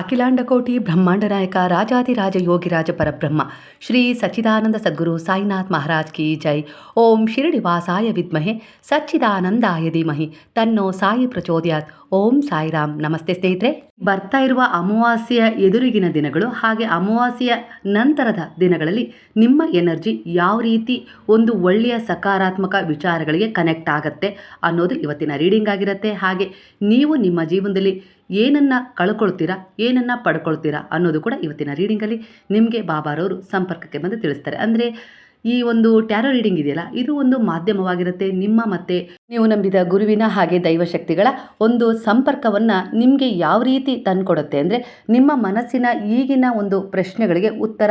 ಅಖಿಲಾಂಡಕೋಟಿ ಬ್ರಹ್ಮಾಂಡ ನಾಯಕ ರಾಜಾದಿರಾಜ ಯೋಗಿರಾಜ ಪರಬ್ರಹ್ಮ, ಶ್ರೀ ಸಚ್ಚಿದಾನಂದ ಸದ್ಗುರು ಸಾಯಿನಾಥ್ ಮಹಾರಾಜ್ ಕಿ ಜೈ. ಓಂ ಶಿರಡಿ ವಾಸಾಯ ವಿದ್ಮಹೆ, ಸಚ್ಚಿದಾನಂದಾಯ ಧೀಮಹಿ. ತನ್ನೋ ಸಾಯಿ ಪ್ರಚೋದಯಾತ್. ಓಂ ಸಾಯಿರಾಮ್. ನಮಸ್ತೆ ಸ್ನೇಹಿತರೆ. ಬರ್ತಾ ಇರುವ ಅಮಾವಾಸ್ಯೆಯ ಎದುರಿಗಿನ ದಿನಗಳು ಹಾಗೆ ಅಮಾವಾಸ್ಯೆಯ ನಂತರದ ದಿನಗಳಲ್ಲಿ ನಿಮ್ಮ ಎನರ್ಜಿ ಯಾವ ರೀತಿ ಒಂದು ಒಳ್ಳೆಯ ಸಕಾರಾತ್ಮಕ ವಿಚಾರಗಳಿಗೆ ಕನೆಕ್ಟ್ ಆಗುತ್ತೆ ಅನ್ನೋದು ಇವತ್ತಿನ ರೀಡಿಂಗ್ ಆಗಿರುತ್ತೆ. ಹಾಗೆ ನೀವು ನಿಮ್ಮ ಜೀವನದಲ್ಲಿ ಏನನ್ನು ಕಳ್ಕೊಳ್ತೀರಾ, ಏನನ್ನು ಪಡ್ಕೊಳ್ತೀರಾ ಅನ್ನೋದು ಕೂಡ ಇವತ್ತಿನ ರೀಡಿಂಗಲ್ಲಿ ನಿಮಗೆ ಬಾಬಾರವರು ಸಂಪರ್ಕಕ್ಕೆ ಬಂದು ತಿಳಿಸ್ತಾರೆ. ಅಂದರೆ ಈ ಒಂದು ಟ್ಯಾರೋ ರೀಡಿಂಗ್ ಇದೆಯಲ್ಲ, ಇದು ಒಂದು ಮಾಧ್ಯಮವಾಗಿರುತ್ತೆ. ನಿಮ್ಮ ಮತ್ತೆ ನೀವು ನಂಬಿದ ಗುರುವಿನ ಹಾಗೆ ದೈವಶಕ್ತಿಗಳ ಒಂದು ಸಂಪರ್ಕವನ್ನು ನಿಮಗೆ ಯಾವ ರೀತಿ ತಂದುಕೊಡುತ್ತೆ ಅಂದರೆ ನಿಮ್ಮ ಮನಸ್ಸಿನ ಈಗಿನ ಒಂದು ಪ್ರಶ್ನೆಗಳಿಗೆ ಉತ್ತರ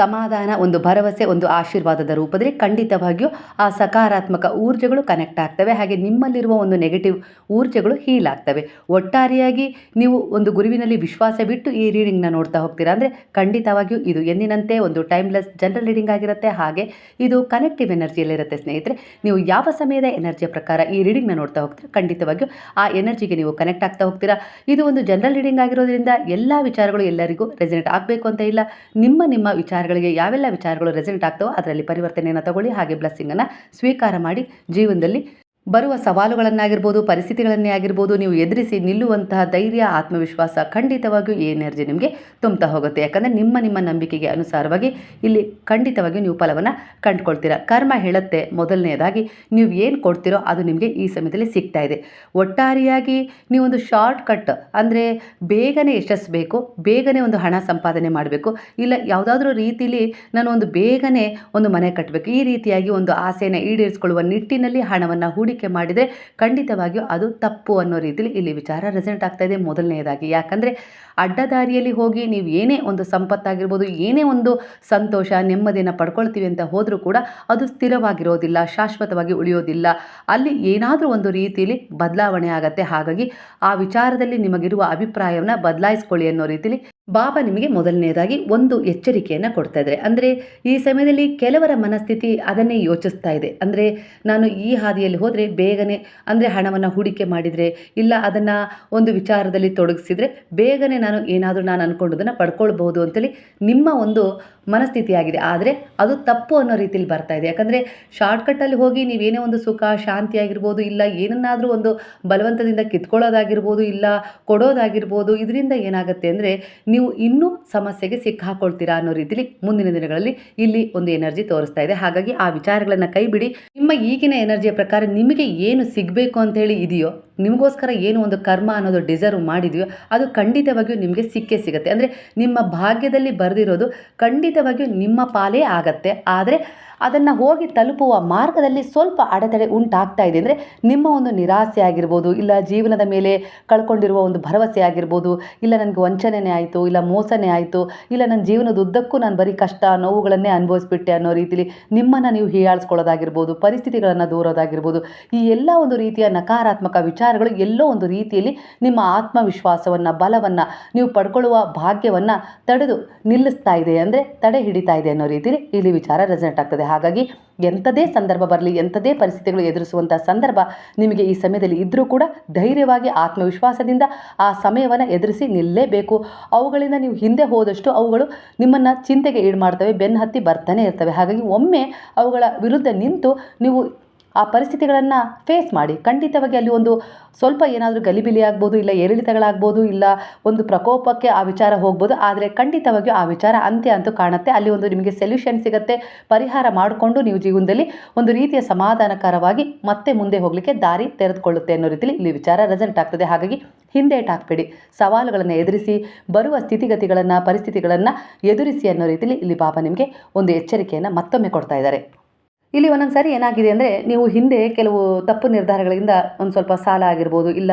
ಸಮಾಧಾನ, ಒಂದು ಭರವಸೆ, ಒಂದು ಆಶೀರ್ವಾದದ ರೂಪದಲ್ಲಿ ಖಂಡಿತವಾಗಿಯೂ ಆ ಸಕಾರಾತ್ಮಕ ಊರ್ಜೆಗಳು ಕನೆಕ್ಟ್ ಆಗ್ತವೆ. ಹಾಗೆ ನಿಮ್ಮಲ್ಲಿರುವ ಒಂದು ನೆಗೆಟಿವ್ ಊರ್ಜೆಗಳು ಹೀಲ್ ಆಗ್ತವೆ. ಒಟ್ಟಾರೆಯಾಗಿ ನೀವು ಒಂದು ಗುರುವಿನಲ್ಲಿ ವಿಶ್ವಾಸ ಬಿಟ್ಟು ಈ ರೀಡಿಂಗ್ನ ನೋಡ್ತಾ ಹೋಗ್ತೀರಾ ಅಂದರೆ ಖಂಡಿತವಾಗಿಯೂ ಇದು ಎಂದಿನಂತೆ ಒಂದು ಟೈಮ್ಲೆಸ್ ಜನರಲ್ ರೀಡಿಂಗ್ ಆಗಿರುತ್ತೆ. ಹಾಗೆ ಇದು ಕನೆಕ್ಟಿವ್ ಎನರ್ಜಿಯಲ್ಲಿರುತ್ತೆ ಸ್ನೇಹಿತರೆ. ನೀವು ಯಾವ ಸಮಯದ ಎನರ್ಜಿಯ ಪ್ರಕಾರ ಈ ರೀಡಿಂಗ್ನ ನೋಡ್ತಾ ಹೋಗ್ತೀರಾ ಖಂಡಿತವಾಗಿಯೂ ಆ ಎನರ್ಜಿಗೆ ನೀವು ಕನೆಕ್ಟ್ ಆಗ್ತಾ ಹೋಗ್ತೀರಾ. ಇದು ಒಂದು ಜನರಲ್ ರೀಡಿಂಗ್ ಆಗಿರೋದ್ರಿಂದ ಎಲ್ಲ ವಿಚಾರಗಳು ಎಲ್ಲರಿಗೂ ರೆಸಿನೆಂಟ್ ಆಗಬೇಕು ಅಂತ ಇಲ್ಲ. ನಿಮ್ಮ ನಿಮ್ಮ ವಿಚಾರಗಳಿಗೆ ಯಾವೆಲ್ಲ ವಿಚಾರಗಳು ರೆಸಿನೆಂಟ್ ಆಗ್ತವೋ ಅದರಲ್ಲಿ ಪರಿವರ್ತನೆಯನ್ನು ತಗೊಳ್ಳಿ ಹಾಗೆ ಬ್ಲೆಸ್ಸಿಂಗನ್ನು ಸ್ವೀಕಾರ ಮಾಡಿ ಜೀವನದಲ್ಲಿ ಬರುವ ಸವಾಲುಗಳನ್ನಾಗಿರ್ಬೋದು, ಪರಿಸ್ಥಿತಿಗಳನ್ನೇ ಆಗಿರ್ಬೋದು, ನೀವು ಎದುರಿಸಿ ನಿಲ್ಲುವಂತಹ ಧೈರ್ಯ, ಆತ್ಮವಿಶ್ವಾಸ ಖಂಡಿತವಾಗಿಯೂ ಈ ಎನರ್ಜಿ ನಿಮಗೆ ತುಂಬ್ತಾ ಹೋಗುತ್ತೆ. ಯಾಕಂದರೆ ನಿಮ್ಮ ನಿಮ್ಮ ನಂಬಿಕೆಗೆ ಅನುಸಾರವಾಗಿ ಇಲ್ಲಿ ಖಂಡಿತವಾಗಿಯೂ ನೀವು ಫಲವನ್ನು ಕಂಡುಕೊಳ್ತೀರಾ. ಕರ್ಮ ಹೇಳುತ್ತೆ. ಮೊದಲನೆಯದಾಗಿ ನೀವು ಏನು ಕೊಡ್ತೀರೋ ಅದು ನಿಮಗೆ ಈ ಸಮಯದಲ್ಲಿ ಸಿಗ್ತಾ ಇದೆ. ಒಟ್ಟಾರೆಯಾಗಿ ನೀವೊಂದು ಶಾರ್ಟ್ ಕಟ್ ಅಂದರೆ ಬೇಗನೆ ಯಶಸ್ಸು ಬೇಕು ಬೇಗನೆ ಒಂದು ಹಣ ಸಂಪಾದನೆ ಮಾಡಬೇಕು. ಇಲ್ಲ ಯಾವುದಾದ್ರೂ ರೀತಿಲಿ ನಾನು ಒಂದು ಬೇಗನೆ ಒಂದು ಮನೆ ಕಟ್ಟಬೇಕು ಈ ರೀತಿಯಾಗಿ ಒಂದು ಆಸೆಯನ್ನು ಈಡೇರಿಸಿಕೊಳ್ಳುವ ನಿಟ್ಟಿನಲ್ಲಿ ಹಣವನ್ನು ಹೂಡಿಕೆ ಮಾಡಿದರೆ ಖಂಡಿತವಾಗಿಯೂ ಅದು ತಪ್ಪು ಅನ್ನೋ ರೀತಿಯಲ್ಲಿ ಇಲ್ಲಿ ವಿಚಾರ ರೆಸೆಂಟ್ ಆಗ್ತಾ ಇದೆ. ಮೊದಲನೆಯದಾಗಿ ಯಾಕಂದರೆ ಅಡ್ಡದಾರಿಯಲ್ಲಿ ಹೋಗಿ ನೀವು ಏನೇ ಒಂದು ಸಂಪತ್ತಾಗಿರ್ಬೋದು, ಏನೇ ಒಂದು ಸಂತೋಷ, ನೆಮ್ಮದಿಯನ್ನು ಪಡ್ಕೊಳ್ತೀವಿ ಅಂತ ಹೋದರೂ ಕೂಡ ಅದು ಸ್ಥಿರವಾಗಿರೋದಿಲ್ಲ, ಶಾಶ್ವತವಾಗಿ ಉಳಿಯೋದಿಲ್ಲ. ಅಲ್ಲಿ ಏನಾದರೂ ಒಂದು ರೀತಿಯಲ್ಲಿ ಬದಲಾವಣೆ ಆಗತ್ತೆ. ಹಾಗಾಗಿ ಆ ವಿಚಾರದಲ್ಲಿ ನಿಮಗಿರುವ ಅಭಿಪ್ರಾಯವನ್ನು ಬದಲಾಯಿಸ್ಕೊಳ್ಳಿ ಅನ್ನೋ ರೀತಿಯಲ್ಲಿ ಬಾಬಾ ನಿಮಗೆ ಮೊದಲನೆಯದಾಗಿ ಒಂದು ಎಚ್ಚರಿಕೆಯನ್ನು ಕೊಡ್ತಾ ಇದ್ದಾರೆ. ಅಂದರೆ ಈ ಸಮಯದಲ್ಲಿ ಕೆಲವರ ಮನಸ್ಥಿತಿ ಅದನ್ನೇ ಯೋಚಿಸ್ತಾ ಇದೆ. ಅಂದರೆ ನಾನು ಈ ಹಾದಿಯಲ್ಲಿ ಹೋದರೆ ಬೇಗನೆ ಅಂದರೆ ಹಣವನ್ನು ಹೂಡಿಕೆ ಮಾಡಿದರೆ ಇಲ್ಲ ಅದನ್ನು ಒಂದು ವಿಚಾರದಲ್ಲಿ ತೊಡಗಿಸಿದರೆ ಬೇಗನೆ ನಾನು ಏನಾದರೂ ನಾನು ಅಂದ್ಕೊಂಡದನ್ನು ಪಡ್ಕೊಳ್ಬೋದು ಅಂತೇಳಿ ನಿಮ್ಮ ಒಂದು ಮನಸ್ಥಿತಿಯಾಗಿದೆ. ಆದರೆ ಅದು ತಪ್ಪು ಅನ್ನೋ ರೀತಿಯಲ್ಲಿ ಬರ್ತಾ ಇದೆ. ಯಾಕಂದರೆ ಶಾರ್ಟ್ಕಟ್ಟಲ್ಲಿ ಹೋಗಿ ನೀವೇನೇ ಒಂದು ಸುಖ, ಶಾಂತಿ ಆಗಿರ್ಬೋದು, ಇಲ್ಲ ಏನನ್ನಾದರೂ ಒಂದು ಬಲವಂತದಿಂದ ಕಿತ್ಕೊಳ್ಳೋದಾಗಿರ್ಬೋದು, ಇಲ್ಲ ಕೊಡೋದಾಗಿರ್ಬೋದು, ಇದರಿಂದ ಏನಾಗುತ್ತೆ ಅಂದರೆ ನೀವು ಇನ್ನೂ ಸಮಸ್ಯೆಗೆ ಸಿಕ್ಕಾಕೊಳ್ತೀರಾ ಅನ್ನೋ ರೀತಿಯಲ್ಲಿ ಮುಂದಿನ ದಿನಗಳಲ್ಲಿ ಇಲ್ಲಿ ಒಂದು ಎನರ್ಜಿ ತೋರಿಸ್ತಾ ಇದೆ. ಹಾಗಾಗಿ ಆ ವಿಚಾರಗಳನ್ನು ಕೈ ಬಿಡಿ ನಿಮ್ಮ ಈಗಿನ ಎನರ್ಜಿಯ ಪ್ರಕಾರ ನಿಮಗೆ ಏನು ಸಿಗಬೇಕು ಅಂತ ಹೇಳಿ ಇದೆಯೋ ನಿಮಗೋಸ್ಕರ ಏನು ಒಂದು ಕರ್ಮ ಅನ್ನೋದು ಡಿಸರ್ವ್ ಮಾಡಿದೆಯೋ ಅದು ಖಂಡಿತವಾಗಿಯೂ ನಿಮಗೆ ಸಿಕ್ಕೇ ಸಿಗುತ್ತೆ. ಅಂದರೆ ನಿಮ್ಮ ಭಾಗ್ಯದಲ್ಲಿ ಬರೆದಿರೋದು ಖಂಡಿತವಾಗಿಯೂ ನಿಮ್ಮ ಪಾಲೇ ಆಗತ್ತೆ. ಆದರೆ ಅದನ್ನು ಹೋಗಿ ತಲುಪುವ ಮಾರ್ಗದಲ್ಲಿ ಸ್ವಲ್ಪ ಅಡೆತಡೆ ಉಂಟಾಗ್ತಾ ಇದೆ. ಅಂದರೆ ನಿಮ್ಮ ಒಂದು ನಿರಾಸೆ ಆಗಿರ್ಬೋದು, ಇಲ್ಲ ಜೀವನದ ಮೇಲೆ ಕಳ್ಕೊಂಡಿರುವ ಒಂದು ಭರವಸೆ ಆಗಿರ್ಬೋದು, ಇಲ್ಲ ನನಗೆ ವಂಚನೆಯೇ ಆಯಿತು, ಇಲ್ಲ ಮೋಸನೇ ಆಯಿತು, ಇಲ್ಲ ನನ್ನ ಜೀವನದ ಉದ್ದಕ್ಕೂ ನಾನು ಬರೀ ಕಷ್ಟ, ನೋವುಗಳನ್ನೇ ಅನುಭವಿಸ್ಬಿಟ್ಟೆ ಅನ್ನೋ ರೀತಿಲಿ ನಿಮ್ಮನ್ನು ನೀವು ಹೀಯಾಳಿಸ್ಕೊಳ್ಳೋದಾಗಿರ್ಬೋದು, ಪರಿಸ್ಥಿತಿಗಳನ್ನು ದೂರೋದಾಗಿರ್ಬೋದು, ಈ ಎಲ್ಲ ಒಂದು ರೀತಿಯ ನಕಾರಾತ್ಮಕ ವಿಚಾರಗಳು ಎಲ್ಲೋ ಒಂದು ರೀತಿಯಲ್ಲಿ ನಿಮ್ಮ ಆತ್ಮವಿಶ್ವಾಸವನ್ನು, ಬಲವನ್ನು, ನೀವು ಪಡ್ಕೊಳ್ಳುವ ಭಾಗ್ಯವನ್ನು ತಡೆದು ನಿಲ್ಲಿಸ್ತಾ ಇದೆ. ಅಂದರೆ ತಡೆ ಹಿಡಿತಾ ಇದೆ ಅನ್ನೋ ರೀತಿಯಲ್ಲಿ ಇಲ್ಲಿ ವಿಚಾರ ರೆಸೆಂಟ್ ಆಗ್ತದೆ. ಹಾಗಾಗಿ ಎಂಥದೇ ಸಂದರ್ಭ ಬರಲಿ, ಎಂಥದೇ ಪರಿಸ್ಥಿತಿಗಳು ಎದುರಿಸುವಂಥ ಸಂದರ್ಭ ನಿಮಗೆ ಈ ಸಮಯದಲ್ಲಿ ಇದ್ದರೂ ಕೂಡ ಧೈರ್ಯವಾಗಿ, ಆತ್ಮವಿಶ್ವಾಸದಿಂದ ಆ ಸಮಯವನ್ನು ಎದುರಿಸಿ ನಿಲ್ಲೇಬೇಕು. ಅವುಗಳಿಂದ ನೀವು ಹಿಂದೆ ಹೋದಷ್ಟು ಅವುಗಳು ನಿಮ್ಮನ್ನು ಚಿಂತೆಗೆ ಈಡು ಮಾಡ್ತವೆ ಬೆನ್ನು ಹತ್ತಿ ಬರ್ತಾನೆ ಇರ್ತವೆ. ಹಾಗಾಗಿ ಒಮ್ಮೆ ಅವುಗಳ ವಿರುದ್ಧ ನಿಂತು ನೀವು ಆ ಪರಿಸ್ಥಿತಿಗಳನ್ನು ಫೇಸ್ ಮಾಡಿ. ಖಂಡಿತವಾಗಿ ಅಲ್ಲಿ ಒಂದು ಸ್ವಲ್ಪ ಏನಾದರೂ ಗಲಿಬಿಲಿ ಆಗ್ಬೋದು, ಇಲ್ಲ ಏರಿಳಿತಗಳಾಗ್ಬೋದು, ಇಲ್ಲ ಒಂದು ಪ್ರಕೋಪಕ್ಕೆ ಆ ವಿಚಾರ ಹೋಗ್ಬೋದು, ಆದರೆ ಖಂಡಿತವಾಗಿಯೂ ಆ ವಿಚಾರ ಅಂತ್ಯ ಅಂತೂ ಕಾಣುತ್ತೆ. ಅಲ್ಲಿ ಒಂದು ನಿಮಗೆ ಸೊಲ್ಯೂಷನ್ ಸಿಗುತ್ತೆ, ಪರಿಹಾರ ಮಾಡಿಕೊಂಡು ನೀವು ಜೀವನದಲ್ಲಿ ಒಂದು ರೀತಿಯ ಸಮಾಧಾನಕರವಾಗಿ ಮತ್ತೆ ಮುಂದೆ ಹೋಗಲಿಕ್ಕೆ ದಾರಿ ತೆರೆದುಕೊಳ್ಳುತ್ತೆ ಅನ್ನೋ ರೀತಿಯಲ್ಲಿ ಇಲ್ಲಿ ವಿಚಾರ ರೆಸಲ್ಟ್ ಆಗ್ತದೆ. ಹಾಗಾಗಿ ಹಿಂದೇಟ್ ಹಾಕಬೇಡಿ ಸವಾಲುಗಳನ್ನು ಎದುರಿಸಿ, ಬರುವ ಸ್ಥಿತಿಗತಿಗಳನ್ನು, ಪರಿಸ್ಥಿತಿಗಳನ್ನು ಎದುರಿಸಿ ಅನ್ನೋ ರೀತಿಯಲ್ಲಿ ಇಲ್ಲಿ ಬಾಬಾ ನಿಮಗೆ ಒಂದು ಎಚ್ಚರಿಕೆಯನ್ನು ಮತ್ತೊಮ್ಮೆ ಕೊಡ್ತಾ ಇದ್ದಾರೆ. ಇಲ್ಲಿ ಒಂದೊಂದು ಸಾರಿ ಏನಾಗಿದೆ ಅಂದರೆ ನೀವು ಹಿಂದೆ ಕೆಲವು ತಪ್ಪು ನಿರ್ಧಾರಗಳಿಂದ ಒಂದು ಸ್ವಲ್ಪ ಸಾಲ ಆಗಿರ್ಬೋದು, ಇಲ್ಲ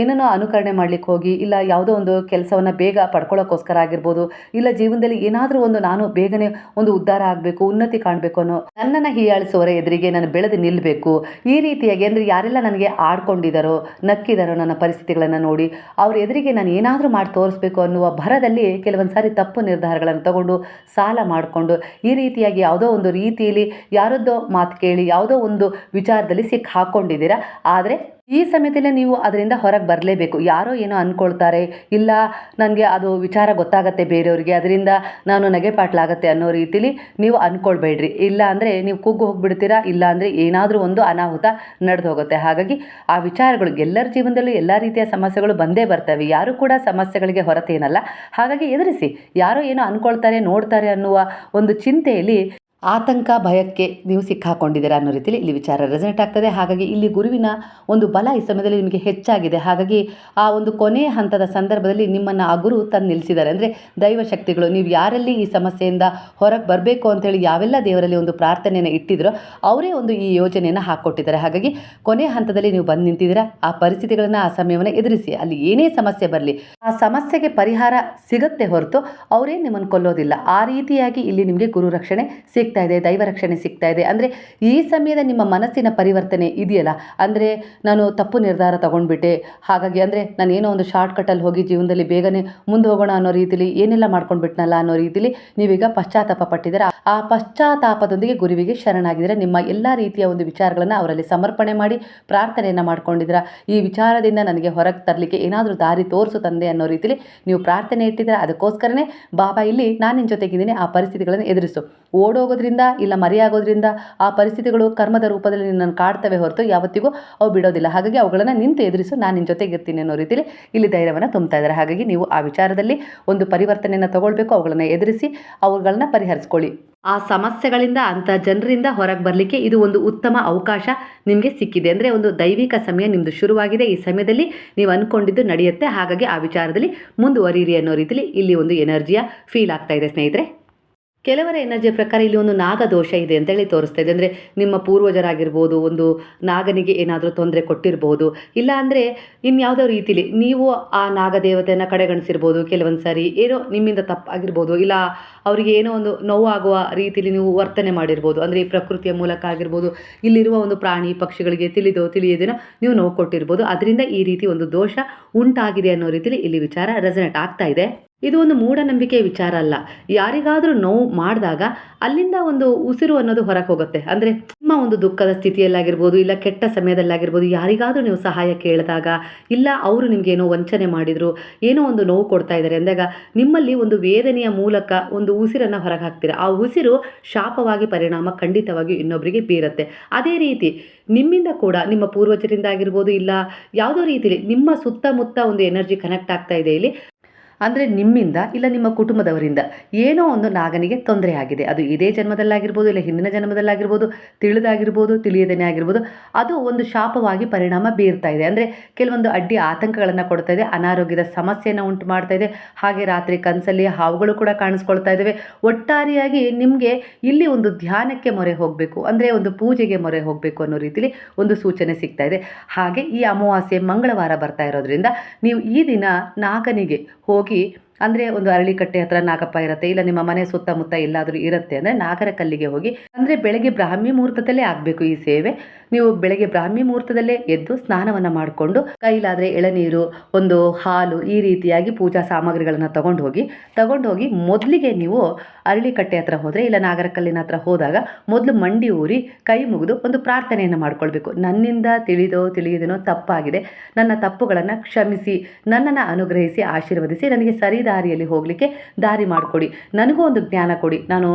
ಏನನ್ನೋ ಅನುಕರಣೆ ಮಾಡಲಿಕ್ಕೆ ಹೋಗಿ, ಇಲ್ಲ ಯಾವುದೋ ಒಂದು ಕೆಲಸವನ್ನು ಬೇಗ ಪಡ್ಕೊಳ್ಳೋಕ್ಕೋಸ್ಕರ ಆಗಿರ್ಬೋದು, ಇಲ್ಲ ಜೀವನದಲ್ಲಿ ಏನಾದರೂ ಒಂದು ನಾನು ಬೇಗನೆ ಒಂದು ಉದ್ಧಾರ ಆಗಬೇಕು, ಉನ್ನತಿ ಕಾಣಬೇಕು ಅನ್ನೋ ನನ್ನನ್ನು ಹೀಯಾಳಿಸುವವರ ಎದುರಿಗೆ ನಾನು ಬೆಳೆದು ನಿಲ್ಲಬೇಕು ಈ ರೀತಿಯಾಗಿ ಅಂದರೆ ಯಾರೆಲ್ಲ ನನಗೆ ಆಡ್ಕೊಂಡಿದ್ದಾರೋ ನಕ್ಕಿದಾರೋ ನನ್ನ ಪರಿಸ್ಥಿತಿಗಳನ್ನು ನೋಡಿ, ಅವ್ರ ಎದುರಿಗೆ ನಾನು ಏನಾದರೂ ಮಾಡಿ ತೋರಿಸ್ಬೇಕು ಅನ್ನುವ ಭರದಲ್ಲಿ ಕೆಲವೊಂದು ಸಾರಿ ತಪ್ಪು ನಿರ್ಧಾರಗಳನ್ನು ತಗೊಂಡು ಸಾಲ ಮಾಡಿಕೊಂಡು, ಈ ರೀತಿಯಾಗಿ ಯಾವುದೋ ಒಂದು ರೀತಿಯಲ್ಲಿ ಯಾರದ್ದೋ ಯಾವುದೋ ಮಾತು ಕೇಳಿ ಯಾವುದೋ ಒಂದು ವಿಚಾರದಲ್ಲಿ ಸಿಕ್ಕಿ ಹಾಕ್ಕೊಂಡಿದ್ದೀರಾ ಆದರೆ ಈ ಸಮಯದಲ್ಲೇ ನೀವು ಅದರಿಂದ ಹೊರಗೆ ಬರಲೇಬೇಕು. ಯಾರೋ ಏನೋ ಅಂದ್ಕೊಳ್ತಾರೆ ಇಲ್ಲ, ನನಗೆ ಅದು ವಿಚಾರ ಗೊತ್ತಾಗತ್ತೆ ಬೇರೆಯವ್ರಿಗೆ. ಅದರಿಂದ ನಾನು ನಗೆಪಾಟ್ಲಾಗತ್ತೆ ಅನ್ನೋ ರೀತಿಲಿ ನೀವು ಅಂದ್ಕೊಳ್ಬೇಡ್ರಿ ಇಲ್ಲ ಅಂದರೆ ನೀವು ಕುಗ್ಗು ಹೋಗ್ಬಿಡ್ತೀರಾ? ಇಲ್ಲ ಅಂದರೆ ಏನಾದರೂ ಒಂದು ಅನಾಹುತ ನಡೆದು ಹೋಗುತ್ತೆ ಹಾಗಾಗಿ ಆ ವಿಚಾರಗಳು ಎಲ್ಲರ ಜೀವನದಲ್ಲೂ ಎಲ್ಲ ರೀತಿಯ ಸಮಸ್ಯೆಗಳು ಬಂದೇ ಬರ್ತವೆ. ಯಾರು ಕೂಡ ಸಮಸ್ಯೆಗಳಿಗೆ ಹೊರತೇನಲ್ಲ. ಹಾಗಾಗಿ ಎದುರಿಸಿ. ಯಾರೋ ಏನೋ ಅಂದ್ಕೊಳ್ತಾರೆ ನೋಡ್ತಾರೆ ಅನ್ನುವ ಒಂದು ಚಿಂತೆಯಲ್ಲಿ ಆತಂಕ, ಭಯಕ್ಕೆ ನೀವು ಸಿಕ್ಕಾಕೊಂಡಿದ್ದೀರಾ ಅನ್ನೋ ರೀತಿಯಲ್ಲಿ ಇಲ್ಲಿ ವಿಚಾರ ರೆಸಲ್ಟ್ ಆಗ್ತದೆ. ಹಾಗಾಗಿ ಇಲ್ಲಿ ಗುರುವಿನ ಒಂದು ಬಲ ಈ ಸಮಯದಲ್ಲಿ ನಿಮಗೆ ಹೆಚ್ಚಾಗಿದೆ. ಹಾಗಾಗಿ ಆ ಒಂದು ಕೊನೆಯ ಹಂತದ ಸಂದರ್ಭದಲ್ಲಿ ನಿಮ್ಮನ್ನು ಆ ಗುರು ತಂದು ನಿಲ್ಲಿಸಿದ್ದಾರೆ ಅಂದರೆ ದೈವ ಶಕ್ತಿಗಳು, ನೀವು ಯಾರಲ್ಲಿ ಈ ಸಮಸ್ಯೆಯಿಂದ ಹೊರಗೆ ಬರಬೇಕು ಅಂತೇಳಿ ಯಾವೆಲ್ಲ ದೇವರಲ್ಲಿ ಒಂದು ಪ್ರಾರ್ಥನೆಯನ್ನು ಇಟ್ಟಿದ್ರೋ ಅವರೇ ಒಂದು ಈ ಯೋಜನೆಯನ್ನು ಹಾಕ್ಕೊಟ್ಟಿದ್ದಾರೆ ಹಾಗಾಗಿ ಕೊನೆಯ ಹಂತದಲ್ಲಿ ನೀವು ಬಂದು ನಿಂತಿದ್ದೀರಾ, ಆ ಪರಿಸ್ಥಿತಿಗಳನ್ನು ಆ ಸಮಯವನ್ನು ಎದುರಿಸಿ. ಅಲ್ಲಿ ಏನೇ ಸಮಸ್ಯೆ ಬರಲಿ, ಆ ಸಮಸ್ಯೆಗೆ ಪರಿಹಾರ ಸಿಗುತ್ತೆ ಹೊರತು ಅವರೇ ನಿಮ್ಮನ್ನು ಕೊಲ್ಲೋದಿಲ್ಲ. ಆ ರೀತಿಯಾಗಿ ಇಲ್ಲಿ ನಿಮಗೆ ಗುರು ರಕ್ಷಣೆ ಸಿಗ್ತಾ ಇದೆ, ದೈವ ರಕ್ಷಣೆ ಸಿಗ್ತಾ ಇದೆ. ಅಂದರೆ ಈ ಸಮಯದ ನಿಮ್ಮ ಮನಸ್ಸಿನ ಪರಿವರ್ತನೆ ಇದೆಯಲ್ಲ? ಅಂದರೆ ನಾನು ತಪ್ಪು ನಿರ್ಧಾರ ತಗೊಂಡ್ಬಿಟ್ಟೆ, ಹಾಗಾಗಿ ಅಂದರೆ ನಾನು ಏನೋ ಒಂದು ಶಾರ್ಟ್ಕಟ್ಟಲ್ಲಿ ಹೋಗಿ ಜೀವನದಲ್ಲಿ ಬೇಗನೆ ಮುಂದೆ ಹೋಗೋಣ ಅನ್ನೋ ರೀತಿಲಿ ಏನೆಲ್ಲ ಮಾಡ್ಕೊಂಡ್ಬಿಟ್ನಲ್ಲ ಅನ್ನೋ ರೀತಿಲಿ ನೀವೀಗ ಪಶ್ಚಾತ್ತಾಪ ಪಟ್ಟಿದ್ದೀರಾ? ಆ ಪಶ್ಚಾತ್ತಾಪದೊಂದಿಗೆ ಗುರುವಿಗೆ ಶರಣಾಗಿದ್ದೀರಾ? ನಿಮ್ಮ ಎಲ್ಲ ರೀತಿಯ ಒಂದು ವಿಚಾರಗಳನ್ನು ಅವರಲ್ಲಿ ಸಮರ್ಪಣೆ ಮಾಡಿ, ಪ್ರಾರ್ಥನೆಯನ್ನು ಮಾಡ್ಕೊಂಡಿದ್ದೀರಾ? ಈ ವಿಚಾರದಿಂದ ನನಗೆ ಹೊರಗೆ ತರಲಿಕ್ಕೆ ಏನಾದರೂ ದಾರಿ ತೋರಿಸು ತಂದೆ ಅನ್ನೋ ರೀತಿಲಿ ನೀವು ಪ್ರಾರ್ಥನೆ ಇಟ್ಟಿದ್ದೀರಾ? ಅದಕ್ಕೋಸ್ಕರನೇ, ಬಾಬಾ, ಇಲ್ಲಿ ನಾನು ನಿನ್ನ ಜೊತೆಗಿದ್ದೀನಿ, ಆ ಪರಿಸ್ಥಿತಿಗಳನ್ನು ಎದುರಿಸು. ಓಡೋಗೋದ್ರಿಂದ ಇಲ್ಲ ಮರೆಯಾಗೋದ್ರಿಂದ ಆ ಪರಿಸ್ಥಿತಿಗಳು ಕರ್ಮದ ರೂಪದಲ್ಲಿ ನಿನ್ನನ್ನು ಕಾಡ್ತವೆ ಹೊರತು ಯಾವತ್ತಿಗೂ ಅವು ಬಿಡೋದಿಲ್ಲ. ಹಾಗಾಗಿ ಅವುಗಳನ್ನು ನಿಂತು ಎದುರಿಸು, ನಾನು ನಿನ್ನ ಜೊತೆಗಿರ್ತೀನಿ ಅನ್ನೋ ರೀತಿಯಲ್ಲಿ ಇಲ್ಲಿ ಧೈರ್ಯವನ್ನು ತುಂಬ್ತಾ ಇದ್ದಾರೆ. ಹಾಗಾಗಿ ನೀವು ಆ ವಿಚಾರದಲ್ಲಿ ಒಂದು ಪರಿವರ್ತನೆಯನ್ನು ತಗೊಳ್ಬೇಕು, ಅವುಗಳನ್ನು ಎದುರಿಸಿ ಅವುಗಳನ್ನ ಪರಿಹರಿಸ್ಕೊಳ್ಳಿ. ಆ ಸಮಸ್ಯೆಗಳಿಂದ ಅಂಥ ಜನರಿಂದ ಹೊರಗೆ ಬರಲಿಕ್ಕೆ ಇದು ಒಂದು ಉತ್ತಮ ಅವಕಾಶ ನಿಮಗೆ ಸಿಕ್ಕಿದೆ. ಅಂದರೆ ಒಂದು ದೈವಿಕ ಸಮಯ ನಿಮ್ಮದು ಶುರುವಾಗಿದೆ. ಈ ಸಮಯದಲ್ಲಿ ನೀವು ಅಂದ್ಕೊಂಡಿದ್ದು ನಡೆಯುತ್ತೆ. ಹಾಗಾಗಿ ಆ ವಿಚಾರದಲ್ಲಿ ಮುಂದುವರಿಯಿರಿ ಅನ್ನೋ ರೀತಿಯಲ್ಲಿ ಇಲ್ಲಿ ಒಂದು ಎನರ್ಜಿಯ ಫೀಲ್ ಆಗ್ತಾ ಇದೆ ಸ್ನೇಹಿತರೆ. ಕೆಲವರ ಎನರ್ಜಿಯ ಪ್ರಕಾರ ಇಲ್ಲಿ ಒಂದು ನಾಗದೋಷ ಇದೆ ಅಂತೇಳಿ ತೋರಿಸ್ತಾ ಇದೆ. ಅಂದರೆ ನಿಮ್ಮ ಪೂರ್ವಜರಾಗಿರ್ಬೋದು, ಒಂದು ನಾಗನಿಗೆ ಏನಾದರೂ ತೊಂದರೆ ಕೊಟ್ಟಿರ್ಬೋದು, ಇಲ್ಲ ಅಂದರೆ ಇನ್ಯಾವುದೋ ರೀತಿಲಿ ನೀವು ಆ ನಾಗದೇವತೆಯನ್ನು ಕಡೆಗಣಿಸಿರ್ಬೋದು ಕೆಲವೊಂದು ಸಾರಿ ಏನೋ ನಿಮ್ಮಿಂದ ತಪ್ಪಾಗಿರ್ಬೋದು, ಇಲ್ಲ ಅವರಿಗೆ ಏನೋ ಒಂದು ನೋವಾಗುವ ರೀತಿಯಲ್ಲಿ ನೀವು ವರ್ತನೆ ಮಾಡಿರ್ಬೋದು. ಅಂದರೆ ಈ ಪ್ರಕೃತಿಯ ಮೂಲಕ ಆಗಿರ್ಬೋದು, ಇಲ್ಲಿರುವ ಒಂದು ಪ್ರಾಣಿ ಪಕ್ಷಿಗಳಿಗೆ ತಿಳಿದೋ ತಿಳಿಯದೇನೋ ನೀವು ನೋವು ಕೊಟ್ಟಿರ್ಬೋದು. ಅದರಿಂದ ಈ ರೀತಿ ಒಂದು ದೋಷ ಉಂಟಾಗಿದೆ ಅನ್ನೋ ರೀತಿಯಲ್ಲಿ ಇಲ್ಲಿ ವಿಚಾರ ರೆಸನೆಟ್ ಆಗ್ತಾ ಇದೆ. ಇದು ಒಂದು ಮೂಢನಂಬಿಕೆಯ ವಿಚಾರ ಅಲ್ಲ. ಯಾರಿಗಾದರೂ ನೋವು ಮಾಡಿದಾಗ ಅಲ್ಲಿಂದ ಒಂದು ಉಸಿರು ಅನ್ನೋದು ಹೊರಗೆ ಹೋಗುತ್ತೆ. ಅಂದರೆ ನಿಮ್ಮ ಒಂದು ದುಃಖದ ಸ್ಥಿತಿಯಲ್ಲಾಗಿರ್ಬೋದು, ಇಲ್ಲ ಕೆಟ್ಟ ಸಮಯದಲ್ಲಾಗಿರ್ಬೋದು, ಯಾರಿಗಾದರೂ ನೀವು ಸಹಾಯ ಕೇಳಿದಾಗ, ಇಲ್ಲ ಅವರು ನಿಮಗೇನೋ ವಂಚನೆ ಮಾಡಿದರು, ಏನೋ ಒಂದು ನೋವು ಕೊಡ್ತಾ ಇದ್ದಾರೆ ಅಂದಾಗ ನಿಮ್ಮಲ್ಲಿ ಒಂದು ವೇದನೆಯ ಮೂಲಕ ಒಂದು ಉಸಿರನ್ನು ಹೊರಗೆ ಹಾಕ್ತೀರಾ? ಆ ಉಸಿರು ಶಾಪವಾಗಿ ಪರಿಣಾಮ ಖಂಡಿತವಾಗಿ ಇನ್ನೊಬ್ಬರಿಗೆ ಬೀರುತ್ತೆ. ಅದೇ ರೀತಿ ನಿಮ್ಮಿಂದ ಕೂಡ ನಿಮ್ಮ ಪೂರ್ವಜರಿಂದ ಆಗಿರ್ಬೋದು ಇಲ್ಲ ಯಾವುದೋ ರೀತಿಲಿ ನಿಮ್ಮ ಸುತ್ತಮುತ್ತ ಒಂದು ಎನರ್ಜಿ ಕನೆಕ್ಟ್ ಆಗ್ತಾ ಇದೆ ಇಲ್ಲಿ. ಅಂದರೆ ನಿಮ್ಮಿಂದ ಇಲ್ಲ ನಿಮ್ಮ ಕುಟುಂಬದವರಿಂದ ಏನೋ ಒಂದು ನಾಗನಿಗೆ ತೊಂದರೆ ಆಗಿದೆ. ಅದು ಇದೇ ಜನ್ಮದಲ್ಲಾಗಿರ್ಬೋದು, ಇಲ್ಲ ಹಿಂದಿನ ಜನ್ಮದಲ್ಲಾಗಿರ್ಬೋದು, ತಿಳಿದಾಗಿರ್ಬೋದು, ತಿಳಿಯದೇನೆ ಆಗಿರ್ಬೋದು, ಅದು ಒಂದು ಶಾಪವಾಗಿ ಪರಿಣಾಮ ಬೀರ್ತಾ ಇದೆ. ಅಂದರೆ ಕೆಲವೊಂದು ಅಡ್ಡಿ ಆತಂಕಗಳನ್ನು ಕೊಡ್ತಾ ಇದೆ, ಅನಾರೋಗ್ಯದ ಸಮಸ್ಯೆಯನ್ನು ಉಂಟು ಮಾಡ್ತಾ ಇದೆ. ಹಾಗೆ ರಾತ್ರಿ ಕನಸಲ್ಲಿ ಹಾವುಗಳು ಕೂಡ ಕಾಣಿಸ್ಕೊಳ್ತಾ ಇದ್ದಾವೆ ಒಟ್ಟಾರೆಯಾಗಿ ನಿಮಗೆ ಇಲ್ಲಿ ಒಂದು ಧ್ಯಾನಕ್ಕೆ ಮೊರೆ ಹೋಗಬೇಕು, ಅಂದರೆ ಒಂದು ಪೂಜೆಗೆ ಮೊರೆ ಹೋಗಬೇಕು ಅನ್ನೋ ರೀತಿಲಿ ಒಂದು ಸೂಚನೆ ಸಿಗ್ತಾ ಇದೆ. ಹಾಗೆ ಈ ಅಮಾವಾಸ್ಯೆ ಮಂಗಳವಾರ ಬರ್ತಾ ಇರೋದ್ರಿಂದ ನೀವು ಈ ದಿನ ನಾಗನಿಗೆ ಹೋಗಿ রাখি ಅಂದರೆ ಒಂದು ಅರಳಿಕಟ್ಟೆ ಹತ್ರ ನಾಗಪ್ಪ ಇರುತ್ತೆ, ಇಲ್ಲ ನಿಮ್ಮ ಮನೆ ಸುತ್ತಮುತ್ತ ಎಲ್ಲಾದರೂ ಇರುತ್ತೆ ಅಂದರೆ ನಾಗರ ಕಲ್ಲಿಗೆ ಹೋಗಿ. ಅಂದರೆ ಬೆಳಗ್ಗೆ ಬ್ರಾಹ್ಮಿ ಮುಹೂರ್ತದಲ್ಲೇ ಆಗಬೇಕು ಈ ಸೇವೆ. ನೀವು ಬೆಳಗ್ಗೆ ಬ್ರಾಹ್ಮಿ ಮುಹೂರ್ತದಲ್ಲೇ ಎದ್ದು ಸ್ನಾನವನ್ನು ಮಾಡಿಕೊಂಡು, ಕೈಲಾದರೆ ಎಳನೀರು, ಒಂದು ಹಾಲು ಈ ರೀತಿಯಾಗಿ ಪೂಜಾ ಸಾಮಗ್ರಿಗಳನ್ನು ತಗೊಂಡು ಹೋಗಿ ತಗೊಂಡು ಹೋಗಿ ಮೊದಲಿಗೆ ನೀವು ಅರಳಿಕಟ್ಟೆ ಹತ್ರ ಹೋದರೆ, ಇಲ್ಲ ನಾಗರಕಲ್ಲಿನ ಹತ್ರ ಹೋದಾಗ ಮೊದಲು ಮಂಡಿ ಊರಿ ಕೈ ಮುಗಿದು ಒಂದು ಪ್ರಾರ್ಥನೆಯನ್ನು ಮಾಡ್ಕೊಳ್ಬೇಕು. ನನ್ನಿಂದ ತಿಳಿದೋ ತಿಳಿಯದೇನೋ ತಪ್ಪಾಗಿದೆ. ನನ್ನ ತಪ್ಪುಗಳನ್ನು ಕ್ಷಮಿಸಿ, ನನ್ನನ್ನು ಅನುಗ್ರಹಿಸಿ, ಆಶೀರ್ವದಿಸಿ, ನನಗೆ ಸರಿ ದಾರಿಯಲ್ಲಿ ಹೋಗಲಿಕ್ಕೆ ದಾರಿ ಮಾಡಿಕೊಡಿ. ನನಗೂ ಒಂದು ಜ್ಞಾನ ಕೊಡಿ. ನಾನು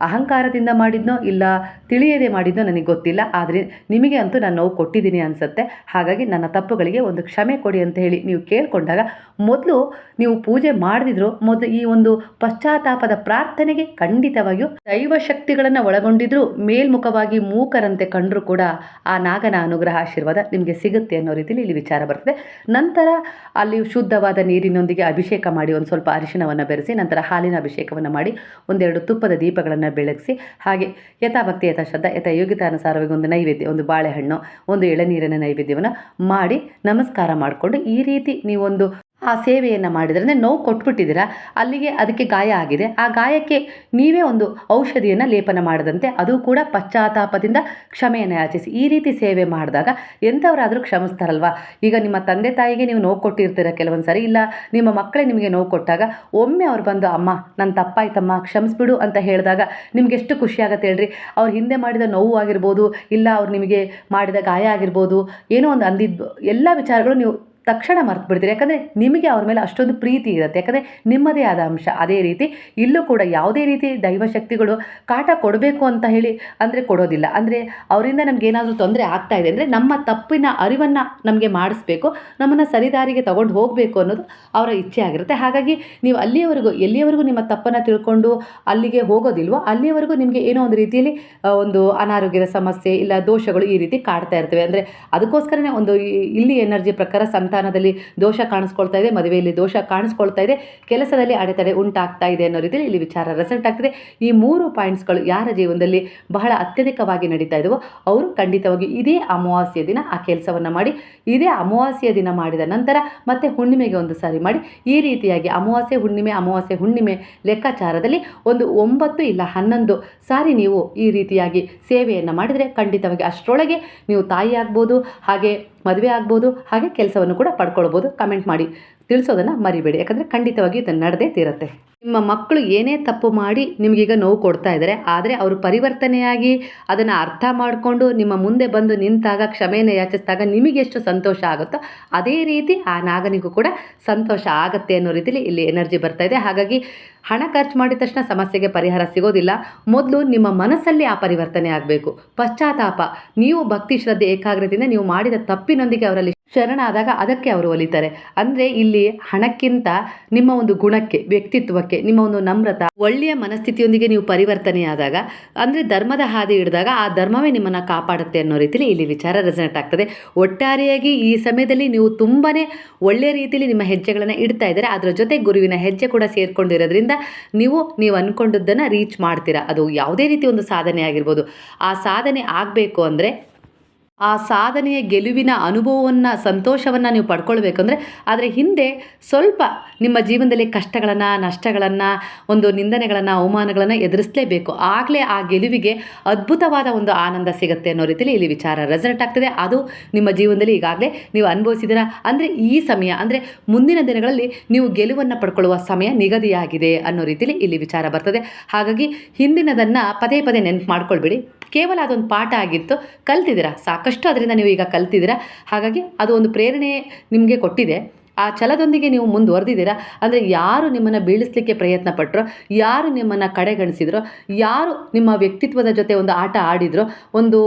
ಅಹಂಕಾರದಿಂದ ಮಾಡಿದ್ನೋ ಇಲ್ಲ ತಿಳಿಯದೆ ಮಾಡಿದ್ನೋ ನನಗೆ ಗೊತ್ತಿಲ್ಲ. ಆದರೆ ನಿಮಗೆ ಅಂತೂ ನಾನು ನೋವು ಕೊಟ್ಟಿದ್ದೀನಿ ಅನಿಸುತ್ತೆ. ಹಾಗಾಗಿ ನನ್ನ ತಪ್ಪುಗಳಿಗೆ ಒಂದು ಕ್ಷಮೆ ಕೊಡಿ ಅಂತ ಹೇಳಿ ನೀವು ಕೇಳಿಕೊಂಡಾಗ ಮೊದಲು ನೀವು ಪೂಜೆ ಮಾಡದಿದ್ರು ಮೊದಲು ಈ ಒಂದು ಪಶ್ಚಾತ್ತಾಪದ ಪ್ರಾರ್ಥನೆಗೆ ಖಂಡಿತವಾಗಿಯೂ ದೈವ ಶಕ್ತಿಗಳನ್ನು ಒಳಗೊಂಡಿದ್ರೂ ಮೇಲ್ಮುಖವಾಗಿ ಮೂಕರಂತೆ ಕಂಡರೂ ಕೂಡ ಆ ನಾಗನ ಅನುಗ್ರಹ ಆಶೀರ್ವಾದ ನಿಮಗೆ ಸಿಗುತ್ತೆ ಅನ್ನೋ ರೀತಿಯಲ್ಲಿ ಇಲ್ಲಿ ವಿಚಾರ ಬರ್ತದೆ. ನಂತರ ಅಲ್ಲಿ ಶುದ್ಧವಾದ ನೀರಿನೊಂದಿಗೆ ಅಭಿಷೇಕ ಮಾಡಿ ಒಂದು ಸ್ವಲ್ಪ ಅರಿಶಿಣವನ್ನು ಬೆರೆಸಿ ನಂತರ ಹಾಲಿನ ಅಭಿಷೇಕವನ್ನು ಮಾಡಿ ಒಂದೆರಡು ತುಪ್ಪದ ದೀಪಗಳನ್ನು ಬೆಳಗಿಸಿ ಹಾಗೆ ಯಥಾಭಕ್ತಿ, ಯಥಾಶ್ರದ್ಧ, ಯಥ ಯೋಗ್ಯತಾನುಸಾರವಾಗಿ ಒಂದು ನೈವೇದ್ಯ, ಒಂದು ಬಾಳೆಹಣ್ಣು, ಒಂದು ಎಳನೀರಿನ ನೈವೇದ್ಯವನ್ನು ಮಾಡಿ ನಮಸ್ಕಾರ ಮಾಡಿಕೊಂಡು ಈ ರೀತಿ ನೀವೊಂದು ಆ ಸೇವೆಯನ್ನು ಮಾಡಿದರೆ. ಅಂದರೆ ನೋವು ಕೊಟ್ಬಿಟ್ಟಿದ್ದೀರಾ? ಅಲ್ಲಿಗೆ ಅದಕ್ಕೆ ಗಾಯ ಆಗಿದೆ. ಆ ಗಾಯಕ್ಕೆ ನೀವೇ ಒಂದು ಔಷಧಿಯನ್ನು ಲೇಪನ ಮಾಡದಂತೆ ಅದು ಕೂಡ ಪಶ್ಚಾತ್ತಾಪದಿಂದ ಕ್ಷಮೆಯನ್ನು ಯಾಚಿಸಿ. ಈ ರೀತಿ ಸೇವೆ ಮಾಡಿದಾಗ ಎಂಥವರಾದರೂ ಕ್ಷಮಿಸ್ತಾರಲ್ವಾ? ಈಗ ನಿಮ್ಮ ತಂದೆ ತಾಯಿಗೆ ನೀವು ನೋವು ಕೊಟ್ಟಿರ್ತೀರ ಕೆಲವೊಂದು ಸಾರಿ ಇಲ್ಲ, ನಿಮ್ಮ ಮಕ್ಕಳೇ ನಿಮಗೆ ನೋವು ಕೊಟ್ಟಾಗ ಒಮ್ಮೆ ಅವ್ರು ಬಂದು, ಅಮ್ಮ ನನ್ನ ತಪ್ಪಾಯ್ತಮ್ಮ, ಕ್ಷಮಿಸ್ಬಿಡು ಅಂತ ಹೇಳಿದಾಗ ನಿಮ್ಗೆ ಎಷ್ಟು ಖುಷಿ ಆಗುತ್ತೆ ಹೇಳ್ರಿ? ಅವ್ರು ಹಿಂದೆ ಮಾಡಿದ ನೋವು ಆಗಿರ್ಬೋದು, ಇಲ್ಲ ಅವ್ರು ನಿಮಗೆ ಮಾಡಿದ ಗಾಯ ಆಗಿರ್ಬೋದು, ಏನೋ ಒಂದು ಅಂದಿದ್ದು, ಎಲ್ಲ ವಿಚಾರಗಳು ನೀವು ತಕ್ಷಣ ಮರ್ತು ಬಿಡ್ತೀರಿ ಯಾಕಂದರೆ ನಿಮಗೆ ಅವ್ರ ಮೇಲೆ ಅಷ್ಟೊಂದು ಪ್ರೀತಿ ಇರುತ್ತೆ. ಯಾಕಂದರೆ ನಿಮ್ಮದೇ ಆದ ಅಂಶ. ಅದೇ ರೀತಿ ಇಲ್ಲೂ ಕೂಡ ಯಾವುದೇ ರೀತಿ ದೈವಶಕ್ತಿಗಳು ಕಾಟ ಕೊಡಬೇಕು ಅಂತ ಹೇಳಿ ಅಂದರೆ ಕೊಡೋದಿಲ್ಲ. ಅಂದರೆ ಅವರಿಂದ ನಮ್ಗೆ ಏನಾದರೂ ತೊಂದರೆ ಆಗ್ತಾ ಇದೆ ಅಂದರೆ ನಮ್ಮ ತಪ್ಪಿನ ಅರಿವನ್ನು ನಮಗೆ ಮಾಡಿಸ್ಬೇಕು. ನಮ್ಮನ್ನು ಸರಿದಾರಿಗೆ ತಗೊಂಡು ಹೋಗಬೇಕು ಅನ್ನೋದು ಅವರ ಇಚ್ಛೆ ಆಗಿರುತ್ತೆ. ಹಾಗಾಗಿ ನೀವು ಅಲ್ಲಿಯವರೆಗೂ, ಎಲ್ಲಿಯವರೆಗೂ ನಿಮ್ಮ ತಪ್ಪನ್ನು ತಿಳ್ಕೊಂಡು ಅಲ್ಲಿಗೆ ಹೋಗೋದಿಲ್ವೋ, ಅಲ್ಲಿಯವರೆಗೂ ನಿಮಗೆ ಏನೋ ಒಂದು ರೀತಿಯಲ್ಲಿ ಒಂದು ಅನಾರೋಗ್ಯದ ಸಮಸ್ಯೆ ಇಲ್ಲ ದೋಷಗಳು ಈ ರೀತಿ ಕಾಡ್ತಾ ಇರ್ತವೆ. ಅಂದರೆ ಅದಕ್ಕೋಸ್ಕರನೇ ಒಂದು ಇಲ್ಲಿ ಎನರ್ಜಿ ಪ್ರಕಾರ ಸಂತಾನದಲ್ಲಿ ದೋಷ ಕಾಣಿಸ್ಕೊಳ್ತಾ ಇದೆ, ಮದುವೆಯಲ್ಲಿ ದೋಷ ಕಾಣಿಸ್ಕೊಳ್ತಾ ಇದೆ, ಕೆಲಸದಲ್ಲಿ ಅಡೆತಡೆ ಉಂಟಾಗ್ತಾ ಇದೆ ಅನ್ನೋ ರೀತಿಯಲ್ಲಿ ಇಲ್ಲಿ ವಿಚಾರ ರೆಸಲ್ಟ್ ಆಗ್ತಿದೆ. ಈ ಮೂರು ಪಾಯಿಂಟ್ಸ್ಗಳು ಯಾರ ಜೀವನದಲ್ಲಿ ಬಹಳ ಅತ್ಯಧಿಕವಾಗಿ ನಡೀತಾ ಇದ್ದವೋ ಅವರು ಖಂಡಿತವಾಗಿ ಇದೇ ಅಮಾವಾಸ್ಯ ದಿನ ಆ ಕೆಲಸವನ್ನು ಮಾಡಿ, ಇದೇ ಅಮಾವಾಸ್ಯ ದಿನ ಮಾಡಿದ ನಂತರ ಮತ್ತೆ ಹುಣ್ಣಿಮೆಗೆ ಒಂದು ಸಾರಿ ಮಾಡಿ, ಈ ರೀತಿಯಾಗಿ ಅಮಾವಾಸ್ಯೆ ಹುಣ್ಣಿಮೆ ಅಮಾವಾಸ್ಯೆ ಹುಣ್ಣಿಮೆ ಲೆಕ್ಕಾಚಾರದಲ್ಲಿ ಒಂದು ಒಂಬತ್ತು ಇಲ್ಲ ಹನ್ನೊಂದು ಸಾರಿ ನೀವು ಈ ರೀತಿಯಾಗಿ ಸೇವೆಯನ್ನು ಮಾಡಿದರೆ ಖಂಡಿತವಾಗಿ ಅಷ್ಟರೊಳಗೆ ನೀವು ತಾಯಿ ಆಗ್ಬೋದು ಹಾಗೆ ಮದುವೆ ಆಗ್ಬೋದು, ಹಾಗೆ ಕೆಲಸವನ್ನು ಕೂಡ ಪಡ್ಕೊಳ್ಬೋದು. ಕಮೆಂಟ್ ಮಾಡಿ. ತಿಳಿಸೋದನ್ನು ಮರಿಬೇಡಿ. ಯಾಕಂದರೆ ಖಂಡಿತವಾಗಿ ಇದನ್ನು ನಡೆದೇ ತೀರುತ್ತೆ. ನಿಮ್ಮ ಮಕ್ಕಳು ಏನೇ ತಪ್ಪು ಮಾಡಿ ನಿಮಗೀಗ ನೋವು ಕೊಡ್ತಾ ಇದ್ದಾರೆ, ಆದರೆ ಅವರು ಪರಿವರ್ತನೆಯಾಗಿ ಅದನ್ನು ಅರ್ಥ ಮಾಡಿಕೊಂಡು ನಿಮ್ಮ ಮುಂದೆ ಬಂದು ನಿಂತಾಗ ಕ್ಷಮೆಯನ್ನು ಯಾಚಿಸಿದಾಗ ನಿಮಗೆ ಎಷ್ಟು ಸಂತೋಷ ಆಗುತ್ತೋ ಅದೇ ರೀತಿ ಆ ನಾಗನಿಗೂ ಕೂಡ ಸಂತೋಷ ಆಗುತ್ತೆ ಅನ್ನೋ ರೀತಿಯಲ್ಲಿ ಇಲ್ಲಿ ಎನರ್ಜಿ ಬರ್ತಾ ಇದೆ. ಹಾಗಾಗಿ ಹಣ ಖರ್ಚು ಮಾಡಿದ ತಕ್ಷಣ ಸಮಸ್ಯೆಗೆ ಪರಿಹಾರ ಸಿಗೋದಿಲ್ಲ. ಮೊದಲು ನಿಮ್ಮ ಮನಸ್ಸಲ್ಲಿ ಆ ಪರಿವರ್ತನೆ ಆಗಬೇಕು. ಪಶ್ಚಾತ್ತಾಪ. ನೀವು ಭಕ್ತಿ ಶ್ರದ್ಧೆ ಏಕಾಗ್ರತೆಯಿಂದ ನೀವು ಮಾಡಿದ ತಪ್ಪಿನೊಂದಿಗೆ ಅವರಲ್ಲಿ ಶರಣಾದಾಗ ಅದಕ್ಕೆ ಅವರು ಒಲಿತಾರೆ. ಅಂದರೆ ಇಲ್ಲಿ ಹಣಕ್ಕಿಂತ ನಿಮ್ಮ ಒಂದು ಗುಣಕ್ಕೆ, ವ್ಯಕ್ತಿತ್ವಕ್ಕೆ ನಿಮ್ಮ ಒಂದು ನಮ್ರತ, ಒಳ್ಳೆಯ ಮನಸ್ಥಿತಿಯೊಂದಿಗೆ ನೀವು ಪರಿವರ್ತನೆಯಾದಾಗ, ಅಂದರೆ ಧರ್ಮದ ಹಾದಿ ಹಿಡಿದಾಗ ಆ ಧರ್ಮವೇ ನಿಮ್ಮನ್ನು ಕಾಪಾಡುತ್ತೆ ಅನ್ನೋ ರೀತಿಯಲ್ಲಿ ಇಲ್ಲಿ ವಿಚಾರ ರೆಸನೆಟ್ ಆಗ್ತದೆ. ಒಟ್ಟಾರೆಯಾಗಿ ಈ ಸಮಯದಲ್ಲಿ ನೀವು ತುಂಬಾ ಒಳ್ಳೆಯ ರೀತಿಯಲ್ಲಿ ನಿಮ್ಮ ಹೆಜ್ಜೆಗಳನ್ನು ಇಡ್ತಾ ಇದ್ದಾರೆ, ಅದರ ಜೊತೆ ಗುರುವಿನ ಹೆಜ್ಜೆ ಕೂಡ ಸೇರಿಕೊಂಡಿರೋದ್ರಿಂದ ನೀವು ನೀವು ಅಂದ್ಕೊಂಡದ್ದನ್ನು ರೀಚ್ ಮಾಡ್ತೀರಾ. ಅದು ಯಾವುದೇ ರೀತಿ ಒಂದು ಸಾಧನೆ ಆಗಿರ್ಬೋದು. ಆ ಸಾಧನೆ ಆಗಬೇಕು ಅಂದರೆ ಆ ಸಾಧನೆಯ ಗೆಲುವಿನ ಅನುಭವವನ್ನು, ಸಂತೋಷವನ್ನು ನೀವು ಪಡ್ಕೊಳ್ಬೇಕಂದ್ರೆ ಆದರೆ ಹಿಂದೆ ಸ್ವಲ್ಪ ನಿಮ್ಮ ಜೀವನದಲ್ಲಿ ಕಷ್ಟಗಳನ್ನು, ನಷ್ಟಗಳನ್ನು, ಒಂದು ನಿಂದನೆಗಳನ್ನು, ಅವಮಾನಗಳನ್ನು ಎದುರಿಸಲೇಬೇಕು. ಆಗಲೇ ಆ ಗೆಲುವಿಗೆ ಅದ್ಭುತವಾದ ಒಂದು ಆನಂದ ಸಿಗುತ್ತೆ ಅನ್ನೋ ರೀತಿಯಲ್ಲಿ ಇಲ್ಲಿ ವಿಚಾರ ರೆಸಲ್ಟ್ ಆಗ್ತದೆ. ಅದು ನಿಮ್ಮ ಜೀವನದಲ್ಲಿ ಈಗಾಗಲೇ ನೀವು ಅನುಭವಿಸಿದಿರ ಅಂದರೆ ಈ ಸಮಯ, ಅಂದರೆ ಮುಂದಿನ ದಿನಗಳಲ್ಲಿ ನೀವು ಗೆಲುವನ್ನು ಪಡ್ಕೊಳ್ಳುವ ಸಮಯ ನಿಗದಿಯಾಗಿದೆ ಅನ್ನೋ ರೀತಿಯಲ್ಲಿ ಇಲ್ಲಿ ವಿಚಾರ ಬರ್ತದೆ. ಹಾಗಾಗಿ ಹಿಂದಿನದನ್ನು ಪದೇ ಪದೇ ನೆನಪು ಮಾಡ್ಕೊಳ್ಬೇಡಿ. ಕೇವಲ ಅದೊಂದು ಪಾಠ ಆಗಿತ್ತು. ಕಲ್ತಿದ್ದೀರಾ? ಸಾಕಷ್ಟು ಅದರಿಂದ ನೀವು ಈಗ ಕಲ್ತಿದ್ದೀರಾ? ಹಾಗಾಗಿ ಅದು ಒಂದು ಪ್ರೇರಣೆ ನಿಮಗೆ ಕೊಟ್ಟಿದೆ. ಆ ಛಲದೊಂದಿಗೆ ನೀವು ಮುಂದುವರೆದಿದ್ದೀರಾ? ಅಂದರೆ ಯಾರು ನಿಮ್ಮನ್ನು ಬೀಳಿಸ್ಲಿಕ್ಕೆ ಪ್ರಯತ್ನ ಪಟ್ಟರೋ ಯಾರು ನಿಮ್ಮನ್ನು ಕಡೆಗಣಿಸಿದ್ರೋ, ಯಾರು ನಿಮ್ಮ ವ್ಯಕ್ತಿತ್ವದ ಜೊತೆ ಒಂದು ಆಟ ಆಡಿದ್ರೋ, ಒಂದು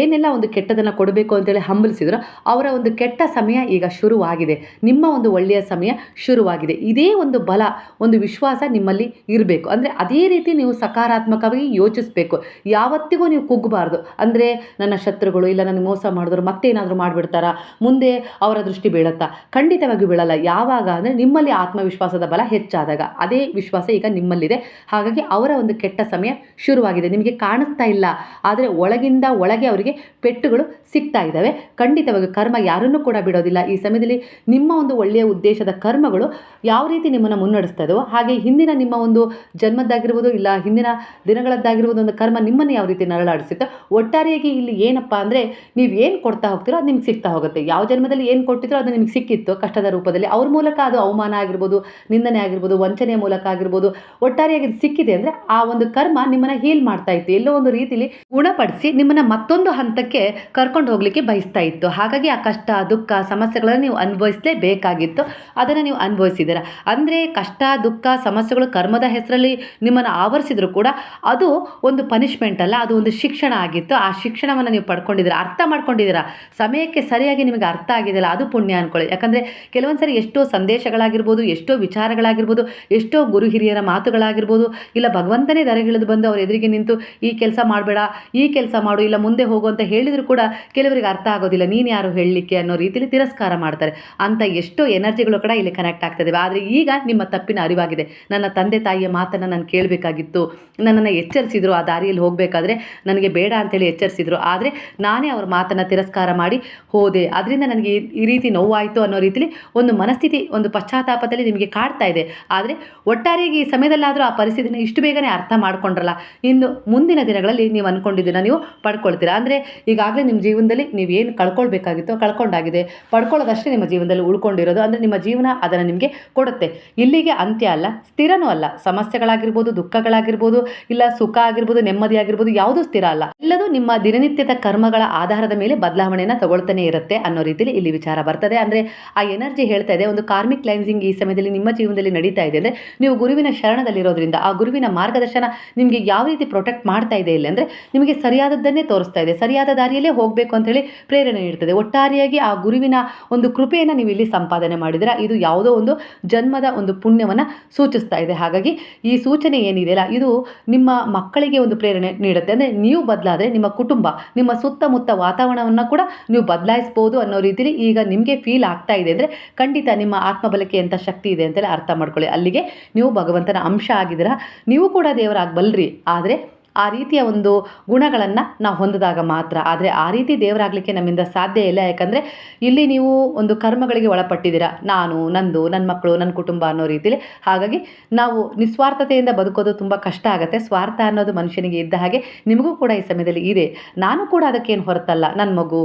ಏನೆಲ್ಲ ಒಂದು ಕೆಟ್ಟದನ್ನು ಕೊಡಬೇಕು ಅಂತೇಳಿ ಹಂಬಲಿಸಿದ್ರೋ, ಅವರ ಒಂದು ಕೆಟ್ಟ ಸಮಯ ಈಗ ಶುರುವಾಗಿದೆ. ನಿಮ್ಮ ಒಂದು ಒಳ್ಳೆಯ ಸಮಯ ಶುರುವಾಗಿದೆ. ಇದೇ ಒಂದು ಬಲ, ಒಂದು ವಿಶ್ವಾಸ ನಿಮ್ಮಲ್ಲಿ ಇರಬೇಕು. ಅಂದರೆ ಅದೇ ರೀತಿ ನೀವು ಸಕಾರಾತ್ಮಕವಾಗಿ ಯೋಚಿಸಬೇಕು. ಯಾವತ್ತಿಗೂ ನೀವು ಕುಗ್ಗಬಾರ್ದು. ಅಂದರೆ ನನ್ನ ಶತ್ರುಗಳು ಇಲ್ಲ, ನನಗೆ ಮೋಸ ಮಾಡಿದ್ರು ಮತ್ತೇನಾದರೂ ಮಾಡಿಬಿಡ್ತಾರಾ? ಮುಂದೆ ಅವರ ದೃಷ್ಟಿ ಬೀಳತ್ತಾ? ಖಂಡಿತವಾಗಿ ಬೀಳಲ್ಲ. ಯಾವಾಗ ಅಂದರೆ ನಿಮ್ಮಲ್ಲಿ ಆತ್ಮವಿಶ್ವಾಸದ ಬಲ ಹೆಚ್ಚಾದಾಗ. ಅದೇ ವಿಶ್ವಾಸ ಈಗ ನಿಮ್ಮಲ್ಲಿದೆ. ಹಾಗಾಗಿ ಅವರ ಒಂದು ಕೆಟ್ಟ ಸಮಯ ಶುರುವಾಗಿದೆ. ನಿಮಗೆ ಕಾಣಿಸ್ತಾ ಇಲ್ಲ. ಆದರೆ ಒಳಗಿಂದ ಒಳಗೆ ಅವರಿಗೆ ಪೆಟ್ಟುಗಳು ಸಿಗ್ತಾ ಇದ್ದಾವೆ. ಖಂಡಿತವಾಗಿ ಕರ್ಮ ಯಾರನ್ನೂ ಕೂಡ ಬಿಡೋದಿಲ್ಲ. ಈ ಸಮಯದಲ್ಲಿ ನಿಮ್ಮ ಒಂದು ಒಳ್ಳೆಯ ಉದ್ದೇಶದ ಕರ್ಮಗಳು ಯಾವ ರೀತಿ ನಿಮ್ಮನ್ನು ಮುನ್ನಡೆಸ್ತಾ ಇದಾವೋ ಹಾಗೆ ಹಿಂದಿನ ನಿಮ್ಮ ಒಂದು ಜನ್ಮದ್ದಾಗಿರ್ಬೋದು ಇಲ್ಲ ಹಿಂದಿನ ದಿನಗಳದ್ದಾಗಿರ್ಬೋದು ಒಂದು ಕರ್ಮ ನಿಮ್ಮನ್ನು ಯಾವ ರೀತಿ ನರಳಾಡಿಸುತ್ತೋ, ಒಟ್ಟಾರೆಯಾಗಿ ಇಲ್ಲಿ ಏನಪ್ಪ ಅಂದರೆ ನೀವು ಏನು ಕೊಡ್ತಾ ಹೋಗ್ತೀರೋ ಅದು ನಿಮ್ಗೆ ಸಿಗ್ತಾ ಹೋಗುತ್ತೆ. ಯಾವ ಜನ್ಮದಲ್ಲಿ ಏನು ಕೊಟ್ಟಿದ್ರೋ ಅದು ನಿಮ್ಗೆ ಸಿಕ್ಕಿತ್ತು. ಕಷ್ಟದ ರೂಪದಲ್ಲಿ ಅವ್ರ ಮೂಲಕ ಅದು ಅವಮಾನ ಆಗಿರ್ಬೋದು, ನಿಂದನೆ ಆಗಿರ್ಬೋದು, ವಂಚನೆಯ ಮೂಲಕ ಆಗಿರ್ಬೋದು, ಒಟ್ಟಾರೆಯಾಗಿ ಸಿಕ್ಕಿದೆ ಅಂದರೆ ಆ ಒಂದು ಕರ್ಮ ನಿಮ್ಮನ್ನು ಹೀಲ್ ಮಾಡ್ತಾ ಇತ್ತು. ಎಲ್ಲೋ ಒಂದು ರೀತಿಲಿ ಗುಣಪಡಿಸಿ ನಿಮ್ಮನ್ನು ಮತ್ತೊಂದು ಹಂತಕ್ಕೆ ಕರ್ಕೊಂಡು ಹೋಗಲಿಕ್ಕೆ ಬಯಸ್ತಾ ಇತ್ತು. ಹಾಗಾಗಿ ಆ ಕಷ್ಟ, ದುಃಖ, ಸಮಸ್ಯೆಗಳನ್ನು ನೀವು ಅನುಭವಿಸಲೇಬೇಕಾಗಿತ್ತು. ಅದನ್ನು ನೀವು ಅನುಭವಿಸಿದ್ದೀರ? ಅಂದರೆ ಕಷ್ಟ, ದುಃಖ, ಸಮಸ್ಯೆಗಳು ಕರ್ಮದ ಹೆಸರಲ್ಲಿ ನಿಮ್ಮನ್ನು ಆವರಿಸಿದ್ರು ಕೂಡ ಅದು ಒಂದು ಪನಿಷ್ಮೆಂಟ್ ಅಲ್ಲ, ಅದು ಒಂದು ಶಿಕ್ಷಣ ಆಗಿತ್ತು. ಆ ಶಿಕ್ಷಣವನ್ನು ನೀವು ಪಡ್ಕೊಂಡಿದ್ದೀರ? ಅರ್ಥ ಮಾಡ್ಕೊಂಡಿದ್ದೀರಾ? ಸಮಯಕ್ಕೆ ಸರಿಯಾಗಿ ನಿಮಗೆ ಅರ್ಥ ಆಗಿದೆಯಲ್ಲ, ಅದು ಪುಣ್ಯ ಅನ್ಕೊಳ್ಳಿ. ಯಾಕಂದರೆ ಕೆಲವೊಂದು ಸರಿ ಎಷ್ಟೋ ಸಂದೇಶಗಳಾಗಿರ್ಬೋದು, ಎಷ್ಟೋ ವಿಚಾರಗಳಾಗಿರ್ಬೋದು, ಎಷ್ಟೋ ಗುರು ಹಿರಿಯರ ಮಾತುಗಳಾಗಿರ್ಬೋದು, ಇಲ್ಲ ಭಗವಂತನೇ ದರಗಿಳಿದು ಬಂದು ಅವ್ರ ಎದುರಿಗೆ ನಿಂತು ಈ ಕೆಲಸ ಮಾಡಬೇಡ, ಈ ಕೆಲಸ ಮಾಡು, ಇಲ್ಲ ಮುಂದೆ ಹೋಗು ಅಂತ ಹೇಳಿದರೂ ಕೂಡ ಕೆಲವರಿಗೆ ಅರ್ಥ ಆಗೋದಿಲ್ಲ, ನೀನು ಯಾರು ಹೇಳಲಿಕ್ಕೆ ಅನ್ನೋ ರೀತಿಯಲ್ಲಿ ತಿರಸ್ಕಾರ ಮಾಡ್ತಾರೆ. ಅಂತ ಎಷ್ಟೋ ಎನರ್ಜಿಗಳು ಕೂಡ ಇಲ್ಲಿ ಕನೆಕ್ಟ್ ಆಗ್ತದೆ ಆದರೆ ಈಗ ನಿಮ್ಮ ತಪ್ಪಿನ ಅರಿವಾಗಿದೆ. ನನ್ನ ತಂದೆ ತಾಯಿಯ ಮಾತನ್ನು ನಾನು ಕೇಳಬೇಕಾಗಿತ್ತು. ನನ್ನನ್ನು ಎಚ್ಚರಿಸಿದ್ರು ಆ ದಾರಿಯಲ್ಲಿ ಹೋಗಬೇಕಾದ್ರೆ ನನಗೆ ಬೇಡ ಅಂತೇಳಿ ಎಚ್ಚರಿಸಿದ್ರು. ಆದರೆ ನಾನೇ ಅವ್ರ ಮಾತನ್ನು ತಿರಸ್ಕಾರ ಮಾಡಿ ಹೋದೆ. ಅದರಿಂದ ನನಗೆ ಈ- ಈ ರೀತಿ ನೋವಾಯಿತು ಅನ್ನೋ ರೀತಿಲಿ ಒಂದು ಮನಸ್ಥಿತಿ, ಒಂದು ಪಶ್ಚಾತ್ತಾಪದಲ್ಲಿ ನಿಮಗೆ ಕಾಡ್ತಾ ಇದೆ. ಆದರೆ ಒಟ್ಟಾರೆಯಾಗಿ ಈ ಸಮಯದಲ್ಲಾದರೂ ಆ ಪರಿಸ್ಥಿತಿನ ಇಷ್ಟು ಬೇಗನೆ ಅರ್ಥ ಮಾಡ್ಕೊಂಡ್ರಲ್ಲ, ಇನ್ನು ಮುಂದಿನ ದಿನಗಳಲ್ಲಿ ನೀವು ಅಂದ್ಕೊಂಡಿದ್ದೀನ ನೀವು ಪಡ್ಕೊಳ್ತೀರಾ? ಅಂದರೆ ಈಗಾಗಲೇ ನಿಮ್ಮ ಜೀವನದಲ್ಲಿ ನೀವು ಏನು ಕಳ್ಕೊಳ್ಬೇಕಾಗಿತ್ತೋ ಕಳ್ಕೊಂಡಾಗಿದೆ. ಪಡ್ಕೊಳ್ಳೋದಷ್ಟೇ ನಿಮ್ಮ ಜೀವನದಲ್ಲಿ ಉಳ್ಕೊಂಡಿರೋದು. ಅಂದರೆ ನಿಮ್ಮ ಜೀವನ ಅದನ್ನು ನಿಮಗೆ ಕೊಡುತ್ತೆ. ಇಲ್ಲಿಗೆ ಅಂತ್ಯ ಅಲ್ಲ, ಸ್ಥಿರನೂ ಅಲ್ಲ. ಸಮಸ್ಯೆಗಳಾಗಿರ್ಬೋದು, ದುಃಖಗಳಾಗಿರ್ಬೋದು, ಇಲ್ಲ ಸುಖ ಆಗಿರ್ಬೋದು, ನೆಮ್ಮದಿ ಆಗಿರ್ಬೋದು, ಯಾವುದೂ ಸ್ಥಿರ ಅಲ್ಲ. ಎಲ್ಲದೂ ನಿಮ್ಮ ದಿನನಿತ್ಯದ ಕರ್ಮಗಳ ಆಧಾರದ ಮೇಲೆ ಬದಲಾವಣೆಯನ್ನು ತಗೊಳ್ತಾನೆ ಇರುತ್ತೆ ಅನ್ನೋ ರೀತಿಯಲ್ಲಿ ಇಲ್ಲಿ ವಿಚಾರ ಬರ್ತದೆ. ಅಂದರೆ ಆ ಎನರ್ಜಿ ಹೇಳ್ತಾ ಇದೆ, ಒಂದು ಕಾರ್ಮಿಕ್ ಕ್ಲೈನ್ಸಿಂಗ್ ಈ ಸಮಯದಲ್ಲಿ ನಿಮ್ಮ ಜೀವನದಲ್ಲಿ ನಡೀತಾ ಇದೆ ಅಂದರೆ ನೀವು ಗುರುವಿನ ಶರಣದಲ್ಲಿರೋದ್ರಿಂದ ಆ ಗುರುವಿನ ಮಾರ್ಗದರ್ಶನ ನಿಮಗೆ ಯಾವ ರೀತಿ ಪ್ರೊಟೆಕ್ಟ್ ಮಾಡ್ತಾ ಇದೆ ಇಲ್ಲ ಅಂದರೆ ನಿಮಗೆ ಸರಿಯಾದದ್ದನ್ನೇ ತೋರಿಸ್ತಾ ಇದೆ, ಸರಿಯಾದ ದಾರಿಯಲ್ಲೇ ಹೋಗಬೇಕು ಅಂತೇಳಿ ಪ್ರೇರಣೆ ನೀಡ್ತದೆ. ಒಟ್ಟಾರೆಯಾಗಿ ಆ ಗುರುವಿನ ಒಂದು ಕೃಪೆಯನ್ನು ನೀವು ಇಲ್ಲಿ ಸಂಪಾದನೆ ಮಾಡಿದಿರ ಇದು ಯಾವುದೋ ಒಂದು ಜನ್ಮದ ಒಂದು ಪುಣ್ಯವನ್ನು ಸೂಚಿಸ್ತಾ ಇದೆ. ಹಾಗಾಗಿ ಈ ಸೂಚನೆ ಏನಿದೆಯಲ್ಲ ಇದು ನಿಮ್ಮ ಮಕ್ಕಳಿಗೆ ಒಂದು ಪ್ರೇರಣೆ ನೀಡುತ್ತೆ. ಅಂದರೆ ನೀವು ಬದಲಾದರೆ ನಿಮ್ಮ ಕುಟುಂಬ, ನಿಮ್ಮ ಸುತ್ತಮುತ್ತ ವಾತಾವರಣವನ್ನು ಕೂಡ ನೀವು ಬದಲಾಯಿಸ್ಬೋದು ಅನ್ನೋ ರೀತಿಯಲ್ಲಿ ಈಗ ನಿಮಗೆ ಫೀಲ್ ಆಗ್ತಾ ಇದೆ. ಅಂದರೆ ಖಂಡಿತ ನಿಮ್ಮ ಆತ್ಮಬಲಕ್ಕೆ ಎಂಥ ಶಕ್ತಿ ಇದೆ ಅಂತೇಳಿ ಅರ್ಥ ಮಾಡ್ಕೊಳ್ಳಿ. ಅಲ್ಲಿಗೆ ನೀವು ಭಗವಂತನ ಅಂಶ ಆಗಿದ್ದೀರಾ? ನೀವು ಕೂಡ ದೇವರಾಗಬಲ್ರಿ. ಆದರೆ ಆ ರೀತಿಯ ಒಂದು ಗುಣಗಳನ್ನು ನಾವು ಹೊಂದಿದಾಗ ಮಾತ್ರ. ಆದರೆ ಆ ರೀತಿ ದೇವರಾಗಲಿಕ್ಕೆ ನಮ್ಮಿಂದ ಸಾಧ್ಯ ಇಲ್ಲ. ಯಾಕಂದರೆ ಇಲ್ಲಿ ನೀವು ಒಂದು ಕರ್ಮಗಳಿಗೆ ಒಳಪಟ್ಟಿದ್ದೀರಾ. ನಾನು, ನಂದು ನನ್ನ ಮಕ್ಕಳು ನನ್ನ ಕುಟುಂಬ ಅನ್ನೋ ರೀತಿಯಲ್ಲಿ ಹಾಗಾಗಿ ನಾವು ನಿಸ್ವಾರ್ಥತೆಯಿಂದ ಬದುಕೋದು ತುಂಬ ಕಷ್ಟ ಆಗುತ್ತೆ. ಸ್ವಾರ್ಥ ಅನ್ನೋದು ಮನುಷ್ಯನಿಗೆ ಇದ್ದ ಹಾಗೆ ನಿಮಗೂ ಕೂಡ ಈ ಸಮಯದಲ್ಲಿ ಇದೆ. ನಾನು ಕೂಡ ಅದಕ್ಕೇನು ಹೊರತಲ್ಲ. ನನ್ನ ಮಗು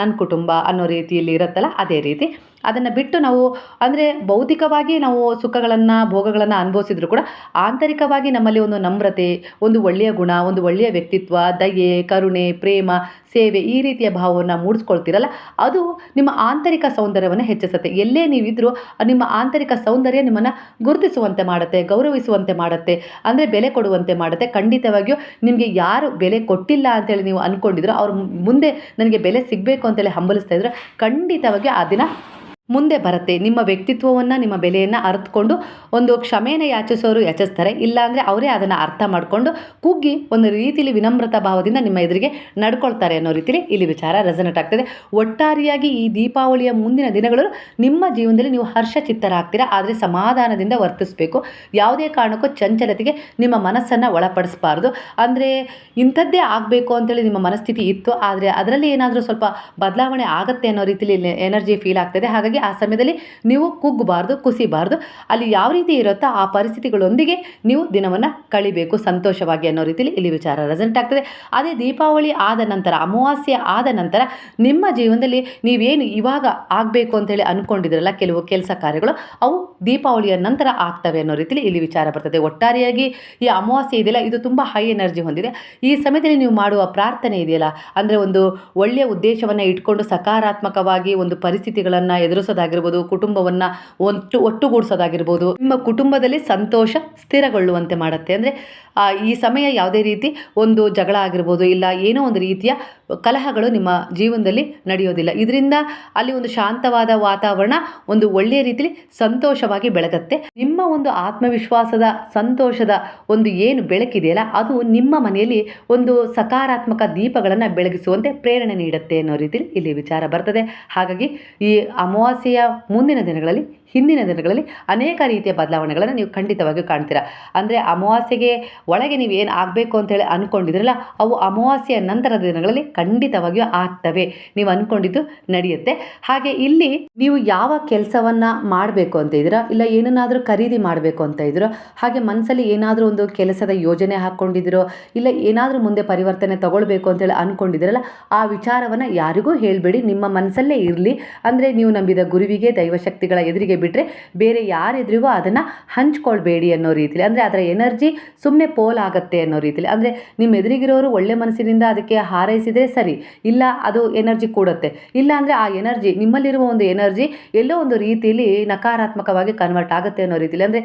ನನ್ನ ಕುಟುಂಬ ಅನ್ನೋ ರೀತಿಯಲ್ಲಿ ಇರುತ್ತಲ್ಲ, ಅದೇ ರೀತಿ. ಅದನ್ನು ಬಿಟ್ಟು ನಾವು ಅಂದರೆ ಭೌತಿಕವಾಗಿ ನಾವು ಸುಖಗಳನ್ನು, ಭೋಗಗಳನ್ನು ಅನುಭವಿಸಿದ್ರು ಕೂಡ ಆಂತರಿಕವಾಗಿ ನಮ್ಮಲ್ಲಿ ಒಂದು ನಮ್ರತೆ, ಒಂದು ಒಳ್ಳೆಯ ಗುಣ, ಒಂದು ಒಳ್ಳೆಯ ವ್ಯಕ್ತಿತ್ವ, ದಯೆ, ಕರುಣೆ, ಪ್ರೇಮ, ಸೇವೆ ಈ ರೀತಿಯ ಭಾವವನ್ನು ಮೂಡಿಸ್ಕೊಳ್ತೀರಲ್ಲ, ಅದು ನಿಮ್ಮ ಆಂತರಿಕ ಸೌಂದರ್ಯವನ್ನು ಹೆಚ್ಚಿಸುತ್ತೆ. ಎಲ್ಲೇ ನೀವಿದ್ದರೂ ನಿಮ್ಮ ಆಂತರಿಕ ಸೌಂದರ್ಯ ನಿಮ್ಮನ್ನು ಗುರುತಿಸುವಂತೆ ಮಾಡುತ್ತೆ, ಗೌರವಿಸುವಂತೆ ಮಾಡುತ್ತೆ, ಅಂದರೆ ಬೆಲೆ ಕೊಡುವಂತೆ ಮಾಡುತ್ತೆ. ಖಂಡಿತವಾಗಿಯೂ ನಿಮಗೆ ಯಾರು ಬೆಲೆ ಕೊಟ್ಟಿಲ್ಲ ಅಂತೇಳಿ ನೀವು ಅಂದ್ಕೊಂಡಿದ್ರು ಅವ್ರ ಮುಂದೆ ನನಗೆ ಬೆಲೆ ಸಿಗಬೇಕು ಅಂತೇಳಿ ಹಂಬಲಿಸ್ತಾ ಇದ್ರೆ ಖಂಡಿತವಾಗಿ ಆ ದಿನ ಮುಂದೆ ಬರುತ್ತೆ. ನಿಮ್ಮ ವ್ಯಕ್ತಿತ್ವವನ್ನು, ನಿಮ್ಮ ಬೆಲೆಯನ್ನು ಅರ್ಥಕೊಂಡು ಒಂದು ಕ್ಷಮೆಯನ್ನು ಯಾಚಿಸೋರು ಯಾಚಿಸ್ತಾರೆ. ಇಲ್ಲಾಂದರೆ ಅವರೇ ಅದನ್ನು ಅರ್ಥ ಮಾಡಿಕೊಂಡು ಕುಗ್ಗಿ ಒಂದು ರೀತಿಯಲ್ಲಿ ವಿನಮ್ರತಾ ಭಾವದಿಂದ ನಿಮ್ಮ ಎದುರಿಗೆ ನಡ್ಕೊಳ್ತಾರೆ ಅನ್ನೋ ರೀತಿಯಲ್ಲಿ ಇಲ್ಲಿ ವಿಚಾರ ರೆಸನೆಟ್ ಆಗ್ತದೆ. ಒಟ್ಟಾರೆಯಾಗಿ ಈ ದೀಪಾವಳಿಯ ಮುಂದಿನ ದಿನಗಳು ನಿಮ್ಮ ಜೀವನದಲ್ಲಿ ನೀವು ಹರ್ಷ ಚಿತ್ತರಾಗ್ತೀರಾ ಆದರೆ ಸಮಾಧಾನದಿಂದ ವರ್ತಿಸಬೇಕು. ಯಾವುದೇ ಕಾರಣಕ್ಕೂ ಚಂಚಲತೆಗೆ ನಿಮ್ಮ ಮನಸ್ಸನ್ನು ಒಳಪಡಿಸಬಾರ್ದು. ಅಂದರೆ ಇಂಥದ್ದೇ ಆಗಬೇಕು ಅಂತೇಳಿ ನಿಮ್ಮ ಮನಸ್ಥಿತಿ ಇತ್ತು. ಆದರೆ ಅದರಲ್ಲಿ ಏನಾದರೂ ಸ್ವಲ್ಪ ಬದಲಾವಣೆ ಆಗುತ್ತೆ ಅನ್ನೋ ರೀತಿಯಲ್ಲಿ ಎನರ್ಜಿ ಫೀಲ್ ಆಗ್ತದೆ. ಹಾಗಾಗಿ ಆ ಸಮಯದಲ್ಲಿ ನೀವು ಕುಗ್ಗಬಾರ್ದು, ಕುಸಿಬಾರ್ದು, ಅಲ್ಲಿ ಯಾವ ರೀತಿ ಇರುತ್ತೋ ಆ ಪರಿಸ್ಥಿತಿಗಳೊಂದಿಗೆ ನೀವು ದಿನವನ್ನು ಕಳಿಬೇಕು ಸಂತೋಷವಾಗಿ ಅನ್ನೋ ರೀತಿಯಲ್ಲಿ ಇಲ್ಲಿ ವಿಚಾರ ರೆಸೆಂಟ್ ಆಗ್ತದೆ. ಅದೇ ದೀಪಾವಳಿ ಆದ ನಂತರ, ಅಮಾವಾಸ್ಯೆ ಆದ ನಂತರ ನಿಮ್ಮ ಜೀವನದಲ್ಲಿ ನೀವೇನು ಇವಾಗ ಆಗಬೇಕು ಅಂತೇಳಿ ಅಂದ್ಕೊಂಡಿದ್ರಲ್ಲ ಕೆಲವು ಕೆಲಸ ಕಾರ್ಯಗಳು, ಅವು ದೀಪಾವಳಿಯ ನಂತರ ಆಗ್ತವೆ ಅನ್ನೋ ರೀತಿಯಲ್ಲಿ ಇಲ್ಲಿ ವಿಚಾರ ಬರ್ತದೆ. ಒಟ್ಟಾರೆಯಾಗಿ ಈ ಅಮಾವಾಸ್ಯೆ ಇದೆಯಲ್ಲ, ಇದು ತುಂಬ ಹೈ ಎನರ್ಜಿ ಹೊಂದಿದೆ. ಈ ಸಮಯದಲ್ಲಿ ನೀವು ಮಾಡುವ ಪ್ರಾರ್ಥನೆ ಇದೆಯಲ್ಲ, ಅಂದರೆ ಒಂದು ಒಳ್ಳೆಯ ಉದ್ದೇಶವನ್ನು ಇಟ್ಕೊಂಡು ಸಕಾರಾತ್ಮಕವಾಗಿ ಒಂದು ಪರಿಸ್ಥಿತಿಗಳನ್ನು ಎದುರಿಸೋದಾಗಿರ್ಬೋದು ಕುಟುಂಬವನ್ನು ಒಟ್ಟು ಒಟ್ಟುಗೂಡಿಸೋದಾಗಿರ್ಬೋದು, ನಿಮ್ಮ ಕುಟುಂಬದಲ್ಲಿ ಸಂತೋಷ ಸ್ಥಿರಗೊಳ್ಳುವಂತೆ ಮಾಡುತ್ತೆ. ಅಂದರೆ ಈ ಸಮಯ ಯಾವುದೇ ರೀತಿ ಒಂದು ಜಗಳ ಆಗಿರ್ಬೋದು, ಇಲ್ಲ ಏನೋ ಒಂದು ರೀತಿಯ ಕಲಹಗಳು ನಿಮ್ಮ ಜೀವನದಲ್ಲಿ ನಡೆಯೋದಿಲ್ಲ. ಇದರಿಂದ ಅಲ್ಲಿ ಒಂದು ಶಾಂತವಾದ ವಾತಾವರಣ, ಒಂದು ಒಳ್ಳೆಯ ರೀತಿಯಲ್ಲಿ ಸಂತೋಷವಾಗಿ ಬೆಳಗತ್ತೆ. ನಿಮ್ಮ ಒಂದು ಆತ್ಮವಿಶ್ವಾಸದ ಸಂತೋಷದ ಒಂದು ಏನು ಬೆಳಕಿದೆಯಲ್ಲ, ಅದು ನಿಮ್ಮ ಮನೆಯಲ್ಲಿ ಒಂದು ಸಕಾರಾತ್ಮಕ ದೀಪಗಳನ್ನು ಬೆಳಗಿಸುವಂತೆ ಪ್ರೇರಣೆ ನೀಡುತ್ತೆ ಅನ್ನೋ ರೀತಿಯಲ್ಲಿ ಇಲ್ಲಿ ವಿಚಾರ ಬರ್ತದೆ. ಹಾಗಾಗಿ ಈ ಅಮಾವಾಸ್ಯೆಯ ಮುಂದಿನ ದಿನಗಳಲ್ಲಿ ಹಿಂದಿನ ದಿನಗಳಲ್ಲಿ ಅನೇಕ ರೀತಿಯ ಬದಲಾವಣೆಗಳನ್ನು ನೀವು ಖಂಡಿತವಾಗಿಯೂ ಕಾಣ್ತೀರಾ. ಅಂದರೆ ಅಮಾವಾಸ್ಯೆಗೆ ಒಳಗೆ ನೀವು ಏನು ಆಗಬೇಕು ಅಂತೇಳಿ ಅಂದ್ಕೊಂಡಿದ್ರಲ್ಲ ಅವು ಅಮಾವಾಸ್ಯೆಯ ನಂತರದ ದಿನಗಳಲ್ಲಿ ಖಂಡಿತವಾಗಿಯೂ ಆಗ್ತವೆ. ನೀವು ಅಂದ್ಕೊಂಡಿದ್ದು ನಡೆಯುತ್ತೆ. ಹಾಗೆ ಇಲ್ಲಿ ನೀವು ಯಾವ ಕೆಲಸವನ್ನು ಮಾಡಬೇಕು ಅಂತ ಇದ್ದೀರಾ, ಇಲ್ಲ ಏನನ್ನಾದರೂ ಖರೀದಿ ಮಾಡಬೇಕು ಅಂತ ಇದ್ದೀರೋ, ಹಾಗೆ ಮನಸ್ಸಲ್ಲಿ ಏನಾದರೂ ಒಂದು ಕೆಲಸದ ಯೋಜನೆ ಹಾಕ್ಕೊಂಡಿದ್ದೀರೋ, ಇಲ್ಲ ಏನಾದರೂ ಮುಂದೆ ಪರಿವರ್ತನೆ ತಗೊಳ್ಬೇಕು ಅಂತೇಳಿ ಅಂದ್ಕೊಂಡಿದ್ದೀರಲ್ಲ ಆ ವಿಚಾರವನ್ನು ಯಾರಿಗೂ ಹೇಳಬೇಡಿ. ನಿಮ್ಮ ಮನಸ್ಸಲ್ಲೇ ಇರಲಿ. ಅಂದರೆ ನೀವು ನಂಬಿದ ಗುರುವಿಗೆ, ದೈವಶಕ್ತಿಗಳ ಎದುರಿಗೆ ಬಿಟ್ಟರೆ ಬೇರೆ ಯಾರಿದ್ರಿಗೂ ಅದನ್ನು ಹಂಚ್ಕೊಳ್ಬೇಡಿ ಅನ್ನೋ ರೀತಿಲಿ. ಅಂದರೆ ಅದರ ಎನರ್ಜಿ ಸುಮ್ಮನೆ ಪೋಲ್ ಆಗುತ್ತೆ ಅನ್ನೋ ರೀತಿಲಿ. ಅಂದರೆ ನಿಮ್ಮ ಎದುರಿಗಿರೋರು ಒಳ್ಳೆ ಮನಸ್ಸಿನಿಂದ ಅದಕ್ಕೆ ಹಾರೈಸಿದರೆ ಸರಿ. ಇಲ್ಲ, ಅದು ಎನರ್ಜಿ ಕೂಡುತ್ತೆ. ಇಲ್ಲ ಅಂದರೆ ಆ ಎನರ್ಜಿ, ನಿಮ್ಮಲ್ಲಿರುವ ಒಂದು ಎನರ್ಜಿ ಎಲ್ಲೋ ಒಂದು ರೀತಿಯಲ್ಲಿ ನಕಾರಾತ್ಮಕವಾಗಿ ಕನ್ವರ್ಟ್ ಆಗುತ್ತೆ ಅನ್ನೋ ರೀತಿಲಿ. ಅಂದರೆ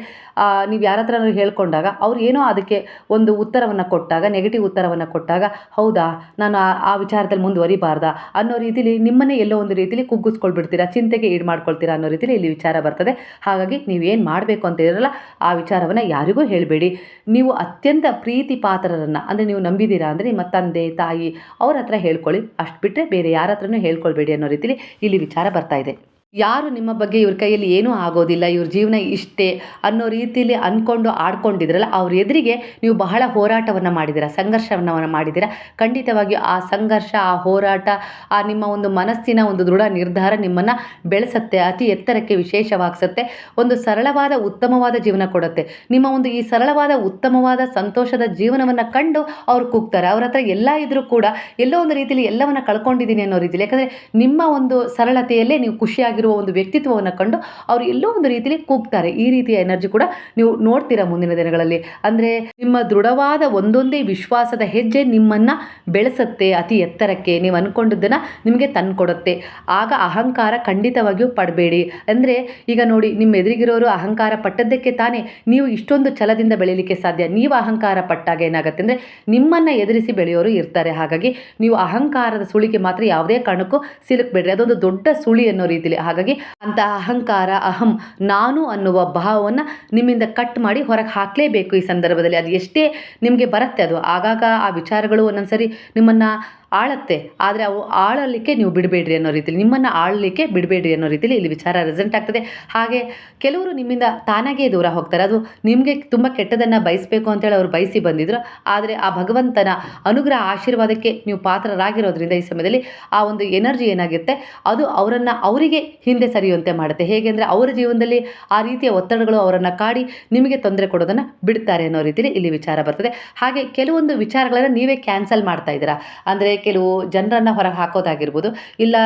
ನೀವು ಯಾರ ಹತ್ರ ಹೇಳ್ಕೊಂಡಾಗ ಅವ್ರು ಏನೋ ಅದಕ್ಕೆ ಒಂದು ಉತ್ತರವನ್ನು ಕೊಟ್ಟಾಗ ನೆಗೆಟಿವ್ ಉತ್ತರವನ್ನು ಕೊಟ್ಟಾಗ, ಹೌದಾ, ನಾನು ಆ ವಿಚಾರದಲ್ಲಿ ಮುಂದುವರಿಬಾರ್ದಾ ಅನ್ನೋ ರೀತಿಲಿ ನಿಮ್ಮನ್ನೇ ಎಲ್ಲೋ ಒಂದು ರೀತಿಲಿ ಕುಗ್ಗಿಸ್ಕೊಳ್ಬಿಡ್ತೀರಾ, ಚಿಂತೆಗೆ ಈಡ್ ಮಾಡ್ಕೊಳ್ತೀರಾ ಅನ್ನೋ ರೀತಿಲಿ ಇಲ್ಲಿ ವಿಚಾರ ಬರ್ತದೆ. ಹಾಗಾಗಿ ನೀವೇನು ಮಾಡಬೇಕು ಅಂತ ಇದ್ರಲ್ಲ ಆ ವಿಚಾರವನ್ನು ಯಾರಿಗೂ ಹೇಳಬೇಡಿ. ನೀವು ಅತ್ಯಂತ ಪ್ರೀತಿ ಪಾತ್ರರನ್ನು ಅಂದರೆ ನೀವು ನಂಬಿದ್ದೀರಾ ಅಂದರೆ ನಿಮ್ಮ ತಂದೆ, ತಾಯಿ ಅವ್ರ ಹತ್ರ ಹೇಳ್ಕೊಳ್ಳಿ. ಅಷ್ಟು ಬಿಟ್ಟರೆ ಬೇರೆ ಯಾರ ಹತ್ರನೂ ಹೇಳ್ಕೊಳ್ಬೇಡಿ ಅನ್ನೋ ರೀತಿಲಿ ಇಲ್ಲಿ ವಿಚಾರ ಬರ್ತಾ ಇದೆ. ಯಾರು ನಿಮ್ಮ ಬಗ್ಗೆ ಇವ್ರ ಕೈಯಲ್ಲಿ ಏನೂ ಆಗೋದಿಲ್ಲ, ಇವ್ರ ಜೀವನ ಇಷ್ಟೇ ಅನ್ನೋ ರೀತಿಯಲ್ಲಿ ಅಂದ್ಕೊಂಡು ಆಡ್ಕೊಂಡಿದ್ರಲ್ಲ, ಅವ್ರ ಎದುರಿಗೆ ನೀವು ಬಹಳ ಹೋರಾಟವನ್ನು ಮಾಡಿದಿರ ಸಂಘರ್ಷವನ್ನು ಮಾಡಿದಿರ ಖಂಡಿತವಾಗಿಯೂ ಆ ಸಂಘರ್ಷ, ಆ ಹೋರಾಟ, ಆ ನಿಮ್ಮ ಒಂದು ಮನಸ್ಸಿನ ಒಂದು ದೃಢ ನಿರ್ಧಾರ ನಿಮ್ಮನ್ನು ಬೆಳೆಸುತ್ತೆ, ಅತಿ ಎತ್ತರಕ್ಕೆ ವಿಶೇಷವಾಗಿಸುತ್ತೆ, ಒಂದು ಸರಳವಾದ ಉತ್ತಮವಾದ ಜೀವನ ಕೊಡುತ್ತೆ. ನಿಮ್ಮ ಒಂದು ಈ ಸರಳವಾದ ಉತ್ತಮವಾದ ಸಂತೋಷದ ಜೀವನವನ್ನು ಕಂಡು ಅವ್ರು ಕೂಗ್ತಾರೆ. ಅವ್ರ ಹತ್ರ ಎಲ್ಲ ಇದ್ರೂ ಕೂಡ ಎಲ್ಲೋ ಒಂದು ರೀತಿಯಲ್ಲಿ ಎಲ್ಲವನ್ನು ಕಳ್ಕೊಂಡಿದ್ದೀನಿ ಅನ್ನೋ ರೀತಿಯಲ್ಲಿ ಯಾಕಂದರೆ ನಿಮ್ಮ ಒಂದು ಸರಳತೆಯಲ್ಲೇ ನೀವು ಖುಷಿಯಾಗಿರುವ ಒಂದು ವ್ಯಕ್ತಿತ್ವವನ್ನು ಕಂಡು ಅವರು ಎಲ್ಲೋ ಒಂದು ರೀತಿಯಲ್ಲಿ ಕೂಗ್ತಾರೆ. ಈ ರೀತಿಯ ಎನರ್ಜಿ ಕೂಡ ನೀವು ನೋಡ್ತೀರಾ ಮುಂದಿನ ದಿನಗಳಲ್ಲಿ. ಅಂದರೆ ನಿಮ್ಮ ದೃಢವಾದ ಒಂದೊಂದೇ ವಿಶ್ವಾಸದ ಹೆಜ್ಜೆ ನಿಮ್ಮನ್ನು ಬೆಳೆಸುತ್ತೆ, ಅತಿ ಎತ್ತರಕ್ಕೆ. ನೀವು ಅಂದ್ಕೊಂಡಿದ್ದನ್ನು ನಿಮಗೆ ತಂದುಕೊಡುತ್ತೆ. ಆಗ ಅಹಂಕಾರ ಖಂಡಿತವಾಗಿಯೂ ಪಡಬೇಡಿ. ಅಂದರೆ ಈಗ ನೋಡಿ, ನಿಮ್ಮ ಎದುರಿಗಿರೋರು ಅಹಂಕಾರ ಪಟ್ಟದ್ದಕ್ಕೆ ತಾನೇ ನೀವು ಇಷ್ಟೊಂದು ಛಲದಿಂದ ಬೆಳೀಲಿಕ್ಕೆ ಸಾಧ್ಯ. ನೀವು ಅಹಂಕಾರ ಪಟ್ಟಾಗ ಏನಾಗುತ್ತೆ ಅಂದರೆ ನಿಮ್ಮನ್ನು ಎದುರಿಸಿ ಬೆಳೆಯೋರು ಇರ್ತಾರೆ. ಹಾಗಾಗಿ ನೀವು ಅಹಂಕಾರದ ಸುಳಿಗೆ ಮಾತ್ರ ಯಾವುದೇ ಕಾರಣಕ್ಕೂ ಸಿಲುಕಬೇಡ್ರಿ. ಅದೊಂದು ದೊಡ್ಡ ಸುಳಿ ಅನ್ನೋ ರೀತಿಲಿ. ಹಾಗಾಗಿ ಅಂತಹ ಅಹಂಕಾರ, ಅಹಂ, ನಾನು ಅನ್ನುವ ಭಾವವನ್ನು ನಿಮ್ಮಿಂದ ಕಟ್ ಮಾಡಿ ಹೊರಗೆ ಹಾಕಲೇಬೇಕು ಈ ಸಂದರ್ಭದಲ್ಲಿ. ಅದು ಎಷ್ಟೇ ನಿಮಗೆ ಬರುತ್ತೆ ಅದು. ಆಗಾಗ ಆ ವಿಚಾರಗಳು ಒಂದೊಂದ್ಸರಿ ನಿಮ್ಮನ್ನು ಆಳತ್ತೆ. ಆದರೆ ಅವು ಆಳಲಿಕ್ಕೆ ನೀವು ಬಿಡಬೇಡ್ರಿ ಅನ್ನೋ ರೀತಿಲಿ, ನಿಮ್ಮನ್ನು ಆಳಲಿಕ್ಕೆ ಬಿಡಬೇಡ್ರಿ ಅನ್ನೋ ರೀತಿಲಿ ಇಲ್ಲಿ ವಿಚಾರ ರೆಸೆಂಟ್ ಆಗ್ತದೆ. ಹಾಗೆ ಕೆಲವರು ನಿಮ್ಮಿಂದ ತಾನಾಗೇ ದೂರ ಹೋಗ್ತಾರೆ. ಅದು ನಿಮಗೆ ತುಂಬ ಕೆಟ್ಟದನ್ನು ಬಯಸಬೇಕು ಅಂತೇಳಿ ಅವರು ಬಯಸಿ ಬಂದಿದ್ರು. ಆದರೆ ಆ ಭಗವಂತನ ಅನುಗ್ರಹ ಆಶೀರ್ವಾದಕ್ಕೆ ನೀವು ಪಾತ್ರರಾಗಿರೋದ್ರಿಂದ ಈ ಸಮಯದಲ್ಲಿ ಆ ಒಂದು ಎನರ್ಜಿ ಏನಾಗುತ್ತೆ? ಅದು ಅವರನ್ನು ಅವರಿಗೆ ಹಿಂದೆ ಸರಿಯುವಂತೆ ಮಾಡುತ್ತೆ. ಹೇಗೆಂದರೆ ಅವರ ಜೀವನದಲ್ಲಿ ಆ ರೀತಿಯ ಒತ್ತಡಗಳು ಅವರನ್ನು ಕಾಡಿ ನಿಮಗೆ ತೊಂದರೆ ಕೊಡೋದನ್ನು ಬಿಡ್ತಾರೆ ಅನ್ನೋ ರೀತಿಲಿ ಇಲ್ಲಿ ವಿಚಾರ ಬರ್ತದೆ. ಹಾಗೆ ಕೆಲವೊಂದು ವಿಚಾರಗಳನ್ನು ನೀವೇ ಕ್ಯಾನ್ಸಲ್ ಮಾಡ್ತಾ ಇದ್ದೀರಾ. ಅಂದರೆ ಕೆಲವು ಜನರನ್ನು ಹೊರಗೆ ಹಾಕೋದಾಗಿರ್ಬೋದು, ಇಲ್ಲ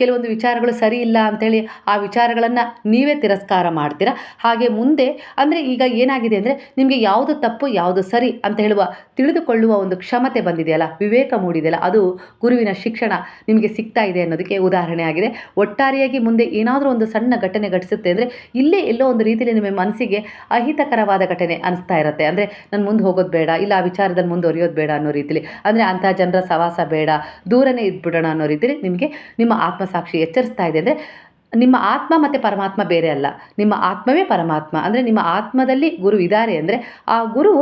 ಕೆಲವೊಂದು ವಿಚಾರಗಳು ಸರಿ ಇಲ್ಲ ಅಂಥೇಳಿ ಆ ವಿಚಾರಗಳನ್ನು ನೀವೇ ತಿರಸ್ಕಾರ ಮಾಡ್ತೀರಾ? ಹಾಗೆ ಮುಂದೆ, ಅಂದರೆ ಈಗ ಏನಾಗಿದೆ ಅಂದರೆ ನಿಮಗೆ ಯಾವುದು ತಪ್ಪು, ಯಾವುದು ಸರಿ ಅಂತ ಹೇಳುವ, ತಿಳಿದುಕೊಳ್ಳುವ ಒಂದು ಕ್ಷಮತೆ ಬಂದಿದೆಯಲ್ಲ, ವಿವೇಕ ಮೂಡಿದೆಯಲ್ಲ, ಅದು ಗುರುವಿನ ಶಿಕ್ಷಣ ನಿಮಗೆ ಸಿಗ್ತಾ ಇದೆ ಅನ್ನೋದಕ್ಕೆ ಉದಾಹರಣೆ ಆಗಿದೆ. ಒಟ್ಟಾರೆಯಾಗಿ ಮುಂದೆ ಏನಾದರೂ ಒಂದು ಸಣ್ಣ ಘಟನೆ ಘಟಿಸುತ್ತೆ ಅಂದರೆ ಇಲ್ಲೇ ಎಲ್ಲೋ ಒಂದು ರೀತಿಯಲ್ಲಿ ನಿಮ್ಮ ಮನಸ್ಸಿಗೆ ಅಹಿತಕರವಾದ ಘಟನೆ ಅನಿಸ್ತಾ ಇರುತ್ತೆ. ಅಂದರೆ ನಾನು ಮುಂದೆ ಹೋಗೋದು ಬೇಡ, ಇಲ್ಲ ಆ ವಿಚಾರದಲ್ಲಿ ಮುಂದುವರಿಯೋದು ಬೇಡ ಅನ್ನೋ ರೀತಿಲಿ. ಅಂದರೆ ಅಂಥ ಜನರ ಸವಾಸ ದೂರನೇ ಇದ್ಬಿಡೋಣ ಅನ್ನೋ ರೀತಿಯಲ್ಲಿ ನಿಮಗೆ ನಿಮ್ಮ ಆತ್ಮಸಾಕ್ಷಿ ಎಚ್ಚರಿಸ್ತಾ ಇದೆ. ಅಂದರೆ ನಿಮ್ಮ ಆತ್ಮ ಮತ್ತು ಪರಮಾತ್ಮ ಬೇರೆ ಅಲ್ಲ. ನಿಮ್ಮ ಆತ್ಮವೇ ಪರಮಾತ್ಮ. ಅಂದರೆ ನಿಮ್ಮ ಆತ್ಮದಲ್ಲಿ ಗುರು ಇದ್ದಾರೆ ಅಂದರೆ ಆ ಗುರು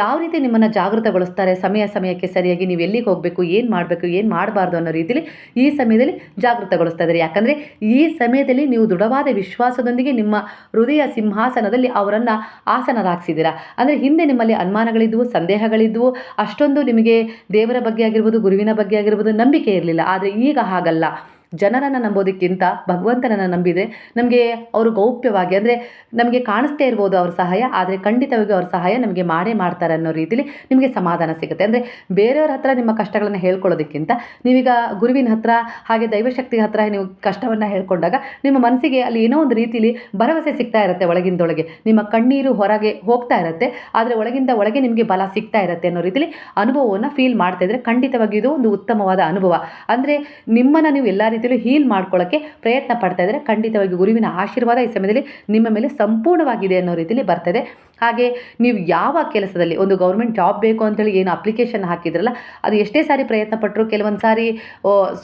ಯಾವ ರೀತಿ ನಿಮ್ಮನ್ನು ಜಾಗೃತಗೊಳಿಸ್ತಾರೆ? ಸಮಯ ಸಮಯಕ್ಕೆ ಸರಿಯಾಗಿ ನೀವು ಎಲ್ಲಿಗೆ ಹೋಗಬೇಕು? ಏನು ಮಾಡಬೇಕು? ಏನು ಮಾಡಬಾರ್ದು ಅನ್ನೋ ರೀತಿಯಲ್ಲಿ ಈ ಸಮಯದಲ್ಲಿ ಜಾಗೃತಗೊಳಿಸ್ತಾ ಇದ್ದಾರೆ ಯಾಕಂದರೆ ಈ ಸಮಯದಲ್ಲಿ ನೀವು ದೃಢವಾದ ವಿಶ್ವಾಸದೊಂದಿಗೆ ನಿಮ್ಮ ಹೃದಯ ಸಿಂಹಾಸನದಲ್ಲಿ ಅವರನ್ನು ಆಸನರಾಗಿಸಿದ್ದೀರಾ? ಅಂದರೆ ಹಿಂದೆ ನಿಮ್ಮಲ್ಲಿ ಅನುಮಾನಗಳಿದ್ವು, ಸಂದೇಹಗಳಿದ್ವು. ಅಷ್ಟೊಂದು ನಿಮಗೆ ದೇವರ ಬಗ್ಗೆ ಆಗಿರ್ಬೋದು, ಗುರುವಿನ ಬಗ್ಗೆ ಆಗಿರ್ಬೋದು ನಂಬಿಕೆ ಇರಲಿಲ್ಲ. ಆದರೆ ಈಗ ಹಾಗಲ್ಲ. ಜನರನ್ನು ನಂಬೋದಕ್ಕಿಂತ ಭಗವಂತನನ್ನು ನಂಬಿದರೆ ನಮಗೆ ಅವರು ಗೌಪ್ಯವಾಗಿ ಅಂದರೆ ನಮಗೆ ಕಾಣಿಸ್ತೇ ಇರ್ಬೋದು ಅವ್ರ ಸಹಾಯ, ಆದರೆ ಖಂಡಿತವಾಗಿ ಅವ್ರ ಸಹಾಯ ನಮಗೆ ಮಾಡೇ ಮಾಡ್ತಾರೆ ಅನ್ನೋ ರೀತಿಲಿ ನಿಮಗೆ ಸಮಾಧಾನ ಸಿಗುತ್ತೆ. ಅಂದರೆ ಬೇರೆಯವ್ರ ಹತ್ರ ನಿಮ್ಮ ಕಷ್ಟಗಳನ್ನು ಹೇಳ್ಕೊಳ್ಳೋದಕ್ಕಿಂತ ನೀವೀಗ ಗುರುವಿನ ಹತ್ರ ಹಾಗೆ ದೈವಶಕ್ತಿ ಹತ್ರ ನೀವು ಕಷ್ಟವನ್ನು ಹೇಳ್ಕೊಂಡಾಗ ನಿಮ್ಮ ಮನಸ್ಸಿಗೆ ಅಲ್ಲಿ ಏನೋ ಒಂದು ರೀತಿಲಿ ಭರವಸೆ ಸಿಗ್ತಾ ಇರುತ್ತೆ ಒಳಗಿಂದೊಳಗೆ. ನಿಮ್ಮ ಕಣ್ಣೀರು ಹೊರಗೆ ಹೋಗ್ತಾ ಇರುತ್ತೆ, ಆದರೆ ಒಳಗಿಂದ ಒಳಗೆ ನಿಮಗೆ ಬಲ ಸಿಗ್ತಾ ಇರುತ್ತೆ ಅನ್ನೋ ರೀತಿಲಿ ಅನುಭವವನ್ನು ಫೀಲ್ ಮಾಡ್ತಾ ಇದ್ರೆ ಖಂಡಿತವಾಗಿ ಇದು ಒಂದು ಉತ್ತಮವಾದ ಅನುಭವ. ಅಂದರೆ ನಿಮ್ಮನ್ನು ನೀವು ಎಲ್ಲ ರೀತಿಯಲ್ಲೂ ಹೀಲ್ ಮಾಡ್ಕೊಳ್ಳೋಕ್ಕೆ ಪ್ರಯತ್ನ ಪಡ್ತಾ ಇದ್ದಾರೆ. ಖಂಡಿತವಾಗಿ ಗುರುವಿನ ಆಶೀರ್ವಾದ ಈ ಸಮಯದಲ್ಲಿ ನಿಮ್ಮ ಮೇಲೆ ಸಂಪೂರ್ಣವಾಗಿದೆ ಅನ್ನೋ ರೀತಿಯಲ್ಲಿ ಬರ್ತದೆ. ಹಾಗೆ ನೀವು ಯಾವ ಕೆಲಸದಲ್ಲಿ ಒಂದು ಗೌರ್ಮೆಂಟ್ ಜಾಬ್ ಬೇಕು ಅಂತೇಳಿ ಏನು ಅಪ್ಲಿಕೇಶನ್ ಹಾಕಿದ್ರಲ್ಲ, ಅದು ಎಷ್ಟೇ ಸಾರಿ ಪ್ರಯತ್ನ ಪಟ್ಟರು ಕೆಲವೊಂದು ಸಾರಿ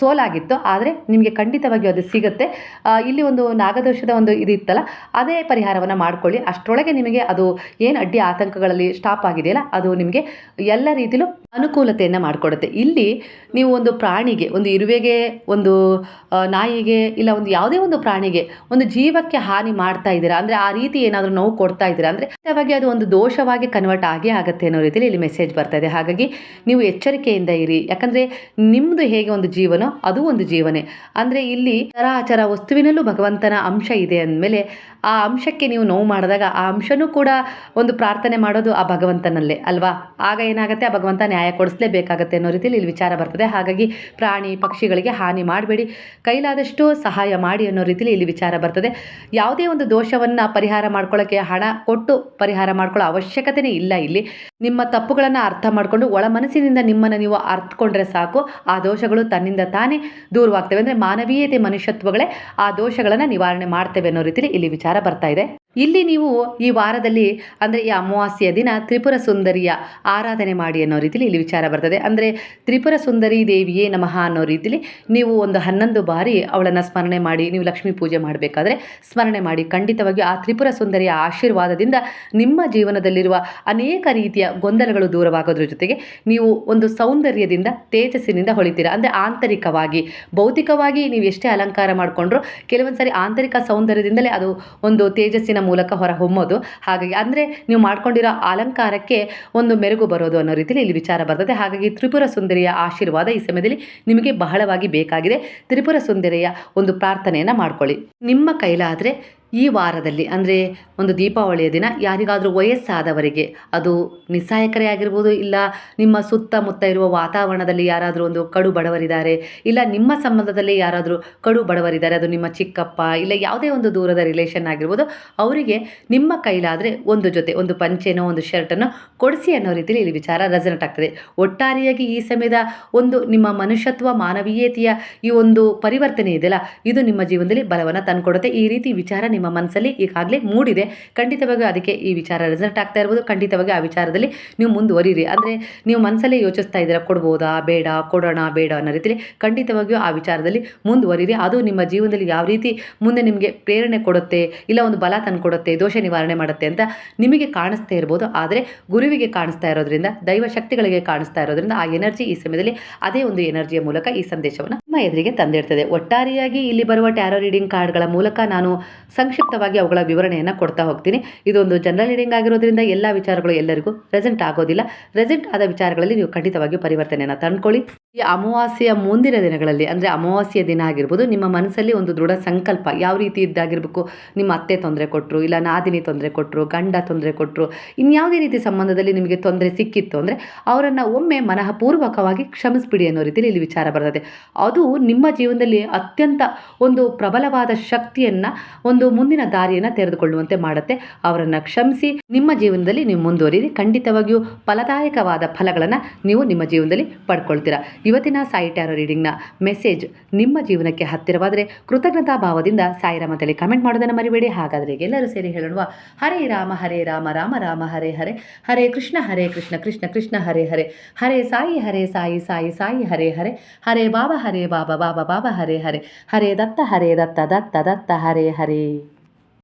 ಸೋಲಾಗಿತ್ತು. ಆದರೆ ನಿಮಗೆ ಖಂಡಿತವಾಗಿಯೂ ಅದು ಸಿಗುತ್ತೆ. ಇಲ್ಲಿ ಒಂದು ನಾಗದೋಷದ ಒಂದು ಇದು ಇತ್ತಲ್ಲ, ಅದೇ ಪರಿಹಾರವನ್ನು ಮಾಡ್ಕೊಳ್ಳಿ. ಅಷ್ಟರೊಳಗೆ ನಿಮಗೆ ಅದು ಏನು ಅಡ್ಡಿ ಆತಂಕಗಳಲ್ಲಿ ಸ್ಟಾಪ್ ಆಗಿದೆಯಲ್ಲ, ಅದು ನಿಮಗೆ ಎಲ್ಲ ರೀತಿಯಲ್ಲೂ ಅನುಕೂಲತೆಯನ್ನು ಮಾಡಿಕೊಡುತ್ತೆ. ಇಲ್ಲಿ ನೀವು ಒಂದು ಪ್ರಾಣಿಗೆ, ಒಂದು ಇರುವೆಗೆ, ಒಂದು ನಾಯಿಗೆ, ಇಲ್ಲ ಒಂದು ಯಾವುದೇ ಒಂದು ಪ್ರಾಣಿಗೆ ಒಂದು ಜೀವಕ್ಕೆ ಹಾನಿ ಮಾಡ್ತಾ ಇದ್ದೀರಾ, ಅಂದರೆ ಆ ರೀತಿ ಏನಾದರೂ ನೋವು ಕೊಡ್ತಾ ಇದ್ದೀರಾ, ಅಂದರೆ ಖಂಡಿತವಾಗಿ ಅದು ಒಂದು ದೋಷವಾಗಿ ಕನ್ವರ್ಟ್ ಆಗೇ ಆಗುತ್ತೆ ಅನ್ನೋ ರೀತಿಯಲ್ಲಿ ಇಲ್ಲಿ ಮೆಸೇಜ್ ಬರ್ತಾ ಇದೆ. ಹಾಗಾಗಿ ನೀವು ಎಚ್ಚರಿಕೆಯಿಂದ ಇರಿ. ಯಾಕಂದರೆ ನಿಮ್ಮದು ಹೇಗೆ ಒಂದು ಜೀವನೋ ಅದು ಒಂದು ಜೀವನೇ. ಅಂದರೆ ಇಲ್ಲಿ ಚರಾಚರ ವಸ್ತುವಿನಲ್ಲೂ ಭಗವಂತನ ಅಂಶ ಇದೆ ಅಂದಮೇಲೆ ಆ ಅಂಶಕ್ಕೆ ನೀವು ನೋವು ಮಾಡಿದಾಗ ಆ ಅಂಶನೂ ಕೂಡ ಒಂದು ಪ್ರಾರ್ಥನೆ ಮಾಡೋದು ಆ ಭಗವಂತನಲ್ಲೇ ಅಲ್ವಾ? ಆಗ ಏನಾಗುತ್ತೆ? ಆ ಭಗವಂತ ನ್ಯಾಯ ಕೊಡಿಸ್ಲೇಬೇಕಾಗತ್ತೆ ಅನ್ನೋ ರೀತಿಯಲ್ಲಿ ಇಲ್ಲಿ ವಿಚಾರ ಬರ್ತದೆ. ಹಾಗಾಗಿ ಪ್ರಾಣಿ ಪಕ್ಷಿಗಳಿಗೆ ಹಾನಿ ಮಾಡಬೇಡಿ. ಕೈಲಾದಷ್ಟು ಸಹಾಯ ಮಾಡಿ ಅನ್ನೋ ರೀತಿಯಲ್ಲಿ ಇಲ್ಲಿ ವಿಚಾರ ಬರ್ತದೆ. ಯಾವುದೇ ಒಂದು ದೋಷವನ್ನು ಪರಿಹಾರ ಮಾಡ್ಕೊಳ್ಳೋಕ್ಕೆ ಹಣ ಕೊಟ್ಟು ಪರಿಹಾರ ಮಾಡ್ಕೊಳ್ಳೋ ಅವಶ್ಯಕತೆನೇ ಇಲ್ಲ ಇಲ್ಲಿ. ನಿಮ್ಮ ತಪ್ಪುಗಳನ್ನು ಅರ್ಥ ಮಾಡಿಕೊಂಡು ಒಳ ಮನಸ್ಸಿನಿಂದ ನಿಮ್ಮನ್ನು ನೀವು ಅರ್ಥಕೊಂಡ್ರೆ ಸಾಕು. ಆ ದೋಷಗಳು ತನ್ನಿಂದ ತಾನೇ ದೂರವಾಗ್ತವೆ. ಅಂದರೆ ಮಾನವೀಯತೆ ಮನುಷ್ಯತ್ವಗಳೇ ಆ ದೋಷಗಳನ್ನು ನಿವಾರಣೆ ಮಾಡ್ತೇವೆ ಅನ್ನೋ ರೀತಿಯಲ್ಲಿ ಇಲ್ಲಿ ವಿಚಾರ ಬರ್ತಾ ಇದೆ. ಇಲ್ಲಿ ನೀವು ಈ ವಾರದಲ್ಲಿ, ಅಂದರೆ ಈ ಅಮಾವಾಸ್ಯೆಯ ದಿನ ತ್ರಿಪುರ ಸುಂದರಿಯ ಆರಾಧನೆ ಮಾಡಿ ಅನ್ನೋ ರೀತಿಲಿ ಇಲ್ಲಿ ವಿಚಾರ ಬರ್ತದೆ. ಅಂದರೆ ತ್ರಿಪುರ ಸುಂದರಿ ದೇವಿಯೇ ನಮಃ ಅನ್ನೋ ರೀತಿಲಿ ನೀವು ಒಂದು ಹನ್ನೊಂದು ಬಾರಿ ಅವಳನ್ನು ಸ್ಮರಣೆ ಮಾಡಿ, ನೀವು ಲಕ್ಷ್ಮೀ ಪೂಜೆ ಮಾಡಬೇಕಾದ್ರೆ ಸ್ಮರಣೆ ಮಾಡಿ ಖಂಡಿತವಾಗಿ ಆ ತ್ರಿಪುರ ಸುಂದರಿಯ ಆಶೀರ್ವಾದದಿಂದ ನಿಮ್ಮ ಜೀವನದಲ್ಲಿರುವ ಅನೇಕ ರೀತಿಯ ಗೊಂದಲಗಳು ದೂರವಾಗೋದ್ರ ಜೊತೆಗೆ ನೀವು ಒಂದು ಸೌಂದರ್ಯದಿಂದ, ತೇಜಸ್ಸಿನಿಂದ ಹೊಳಿತೀರ. ಅಂದರೆ ಆಂತರಿಕವಾಗಿ, ಭೌತಿಕವಾಗಿ ನೀವು ಎಷ್ಟೇ ಅಲಂಕಾರ ಮಾಡಿಕೊಂಡ್ರು ಕೆಲವೊಂದು ಸಾರಿ ಆಂತರಿಕ ಸೌಂದರ್ಯದಿಂದಲೇ ಅದು ಒಂದು ತೇಜಸ್ಸಿನ ಮೂಲಕ ಹೊರ ಹೊಮ್ಮೋದು. ಹಾಗಾಗಿ ಅಂದರೆ ನೀವು ಮಾಡ್ಕೊಂಡಿರೋ ಅಲಂಕಾರಕ್ಕೆ ಒಂದು ಮೆರುಗು ಬರೋದು ಅನ್ನೋ ರೀತಿಯಲ್ಲಿ ಇಲ್ಲಿ ವಿಚಾರ ಬರ್ತದೆ. ಹಾಗಾಗಿ ತ್ರಿಪುರ ಸುಂದರಿಯ ಆಶೀರ್ವಾದ ಈ ಸಮಯದಲ್ಲಿ ನಿಮಗೆ ಬಹಳವಾಗಿ ಬೇಕಾಗಿದೆ. ತ್ರಿಪುರ ಸುಂದರಿಯ ಒಂದು ಪ್ರಾರ್ಥನೆಯನ್ನು ಮಾಡ್ಕೊಳ್ಳಿ. ನಿಮ್ಮ ಕೈಲಾದರೆ ಈ ವಾರದಲ್ಲಿ, ಅಂದರೆ ಒಂದು ದೀಪಾವಳಿಯ ದಿನ, ಯಾರಿಗಾದರೂ ವಯಸ್ಸಾದವರಿಗೆ ಅದು ನಿಸ್ಸಹಾಯಕರೇ ಆಗಿರ್ಬೋದು, ಇಲ್ಲ ನಿಮ್ಮ ಸುತ್ತಮುತ್ತ ಇರುವ ವಾತಾವರಣದಲ್ಲಿ ಯಾರಾದರೂ ಒಂದು ಕಡು ಬಡವರಿದ್ದಾರೆ, ಇಲ್ಲ ನಿಮ್ಮ ಸಂಬಂಧದಲ್ಲಿ ಯಾರಾದರೂ ಕಡು ಬಡವರಿದ್ದಾರೆ, ಅದು ನಿಮ್ಮ ಚಿಕ್ಕಪ್ಪ, ಇಲ್ಲ ಯಾವುದೇ ಒಂದು ದೂರದ ರಿಲೇಷನ್ ಆಗಿರ್ಬೋದು, ಅವರಿಗೆ ನಿಮ್ಮ ಕೈಲಾದರೆ ಒಂದು ಜೊತೆ, ಒಂದು ಪಂಚೆನೋ, ಒಂದು ಶರ್ಟನ್ನು ಕೊಡಿಸಿ ಅನ್ನೋ ರೀತಿಯಲ್ಲಿ ಇಲ್ಲಿ ವಿಚಾರ ರೆಸನೆಟ್ ಆಗ್ತದೆ. ಒಟ್ಟಾರೆಯಾಗಿ ಈ ಸಮಯದ ಒಂದು ನಿಮ್ಮ ಮನುಷ್ಯತ್ವ, ಮಾನವೀಯತೆಯ ಈ ಒಂದು ಪರಿವರ್ತನೆ ಇದೆಯಲ್ಲ, ಇದು ನಿಮ್ಮ ಜೀವನದಲ್ಲಿ ಬಲವನ್ನು ತಂದುಕೊಡುತ್ತೆ. ಈ ರೀತಿ ವಿಚಾರ ನಿಮ್ಮ ಮನಸ್ಸಲ್ಲಿ ಈಗಾಗಲೇ ಮೂಡಿದೆ. ಖಂಡಿತವಾಗಿ ಅದಕ್ಕೆ ಈ ವಿಚಾರ ರಿಸಲ್ಟ್ ಆಗ್ತಾ ಇರ್ಬೋದು. ಖಂಡಿತವಾಗಿ ಆ ವಿಚಾರದಲ್ಲಿ ನೀವು ಮುಂದುವರಿಯಿರಿ ಅಂದರೆ ನೀವು ಮನಸ್ಸಲ್ಲೇ ಯೋಚಿಸ್ತಾ ಇದ್ದೀರಾ, ಕೊಡ್ಬೋದಾ, ಬೇಡ, ಕೊಡೋಣ, ಬೇಡ ಅನ್ನೋ ರೀತಿಯಲ್ಲಿ ಖಂಡಿತವಾಗಿಯೂ ಆ ವಿಚಾರದಲ್ಲಿ ಮುಂದುವರಿಯಿರಿ ಅದು ನಿಮ್ಮ ಜೀವನದಲ್ಲಿ ಯಾವ ರೀತಿ ಮುಂದೆ ನಿಮಗೆ ಪ್ರೇರಣೆ ಕೊಡುತ್ತೆ, ಇಲ್ಲ ಒಂದು ಬಲ ತಂದು ಕೊಡುತ್ತೆ, ದೋಷ ನಿವಾರಣೆ ಮಾಡುತ್ತೆ ಅಂತ ನಿಮಗೆ ಕಾಣಿಸ್ತಾ ಇರ್ಬೋದು. ಆದರೆ ಗುರುವಿಗೆ ಕಾಣಿಸ್ತಾ ಇರೋದ್ರಿಂದ, ದೈವ ಶಕ್ತಿಗಳಿಗೆ ಕಾಣಿಸ್ತಾ ಇರೋದ್ರಿಂದ ಆ ಎನರ್ಜಿ ಈ ಸಮಯದಲ್ಲಿ ಅದೇ ಒಂದು ಎನರ್ಜಿಯ ಮೂಲಕ ಈ ಸಂದೇಶವನ್ನು ನಿಮ್ಮ ಎದುರಿಗೆ ತಂದಿರ್ತದೆ ಒಟ್ಟಾರೆಯಾಗಿ ಇಲ್ಲಿ ಬರುವ ಟ್ಯಾರೋ ರೀಡಿಂಗ್ ಕಾರ್ಡ್ಗಳ ಮೂಲಕ ನಾನು ಸಂಕ್ಷಿಪ್ತವಾಗಿ ಅವುಗಳ ವಿವರಣೆಯನ್ನು ಕೊಡ್ತಾ ಹೋಗ್ತೀನಿ. ಇದೊಂದು ಜನರಲ್ ರೀಡಿಂಗ್ ಆಗಿರೋದ್ರಿಂದ ಎಲ್ಲ ವಿಚಾರಗಳು ಎಲ್ಲರಿಗೂ ರೆಸೆಂಟ್ ಆಗೋದಿಲ್ಲ. ರೆಸೆಂಟ್ ಆದ ವಿಚಾರಗಳಲ್ಲಿ ನೀವು ಖಂಡಿತವಾಗಿಯೂ ಪರಿವರ್ತನೆಯನ್ನು ತಂದ್ಕೊಳ್ಳಿ. ಈ ಅಮಾವಾಸ್ಯೆಯ ಮುಂದಿನ ದಿನಗಳಲ್ಲಿ, ಅಂದರೆ ಅಮಾವಾಸ್ಯೆಯ ದಿನ ಆಗಿರ್ಬೋದು, ನಿಮ್ಮ ಮನಸ್ಸಲ್ಲಿ ಒಂದು ದೃಢ ಸಂಕಲ್ಪ, ಯಾವ ರೀತಿ ಇದ್ದಾಗಿರ್ಬೇಕು, ನಿಮ್ಮ ಅತ್ತೆ ತೊಂದರೆ ಕೊಟ್ಟರು ಇಲ್ಲ ನಾದಿನಿ ತೊಂದರೆ ಕೊಟ್ಟರು ಗಂಡ ತೊಂದರೆ ಕೊಟ್ಟರು ಇನ್ಯಾವುದೇ ರೀತಿ ಸಂಬಂಧದಲ್ಲಿ ನಿಮಗೆ ತೊಂದರೆ ಸಿಕ್ಕಿತ್ತು ಅಂದರೆ, ಅವರನ್ನು ಒಮ್ಮೆ ಮನಃಪೂರ್ವಕವಾಗಿ ಕ್ಷಮಿಸ್ಬಿಡಿ ಅನ್ನೋ ರೀತಿಯಲ್ಲಿ ಇಲ್ಲಿ ವಿಚಾರ ಬರ್ತದೆ. ಅದು ನಿಮ್ಮ ಜೀವನದಲ್ಲಿ ಅತ್ಯಂತ ಒಂದು ಪ್ರಬಲವಾದ ಶಕ್ತಿಯನ್ನು, ಒಂದು ಮುಂದಿನ ದಾರಿಯನ್ನು ತೆರೆದುಕೊಳ್ಳುವಂತೆ ಮಾಡುತ್ತೆ. ಅವರನ್ನು ಕ್ಷಮಿಸಿ, ನಿಮ್ಮ ಜೀವನದಲ್ಲಿ ನೀವು ಮುಂದುವರಿಯಿರಿ. ಖಂಡಿತವಾಗಿಯೂ ಫಲದಾಯಕವಾದ ಫಲಗಳನ್ನು ನೀವು ನಿಮ್ಮ ಜೀವನದಲ್ಲಿ ಪಡ್ಕೊಳ್ತೀರಾ. ಇವತ್ತಿನ ಸಾಯಿ ಟ್ಯಾರೋ ರೀಡಿಂಗ್ನ ಮೆಸೇಜ್ ನಿಮ್ಮ ಜೀವನಕ್ಕೆ ಹತ್ತಿರವಾದರೆ ಕೃತಜ್ಞತಾ ಭಾವದಿಂದ ಸಾಯಿರಾಮ ತಳಿ ಕಮೆಂಟ್ ಮಾಡೋದನ್ನು ಮರಿಬೇಡಿ. ಹಾಗಾದರೆ ಎಲ್ಲರೂ ಸೇರಿ ಹೇಳುವ ಹರೇ ರಾಮ ಹರೇ ರಾಮ ರಾಮ ರಾಮ, ಹರೇ ಹರೇ ಹರೇ ಕೃಷ್ಣ ಹರೇ ಕೃಷ್ಣ ಕೃಷ್ಣ ಕೃಷ್ಣ, ಹರೇ ಹರೇ ಹರೇ ಸಾಯಿ ಹರೇ ಸಾಯಿ ಸಾಯಿ ಸಾಯಿ, ಹರೇ ಹರೇ ಹರೇ ಬಾಬಾ ಹರೇ ಬಾಬಾ ಬಾಬಾ ಬಾಬಾ, ಹರೇ ಹರೇ ಹರೇ ದತ್ತ ಹರೇ ದತ್ತ ದತ್ತ ದತ್ತ, ಹರೇ ಹರೇ.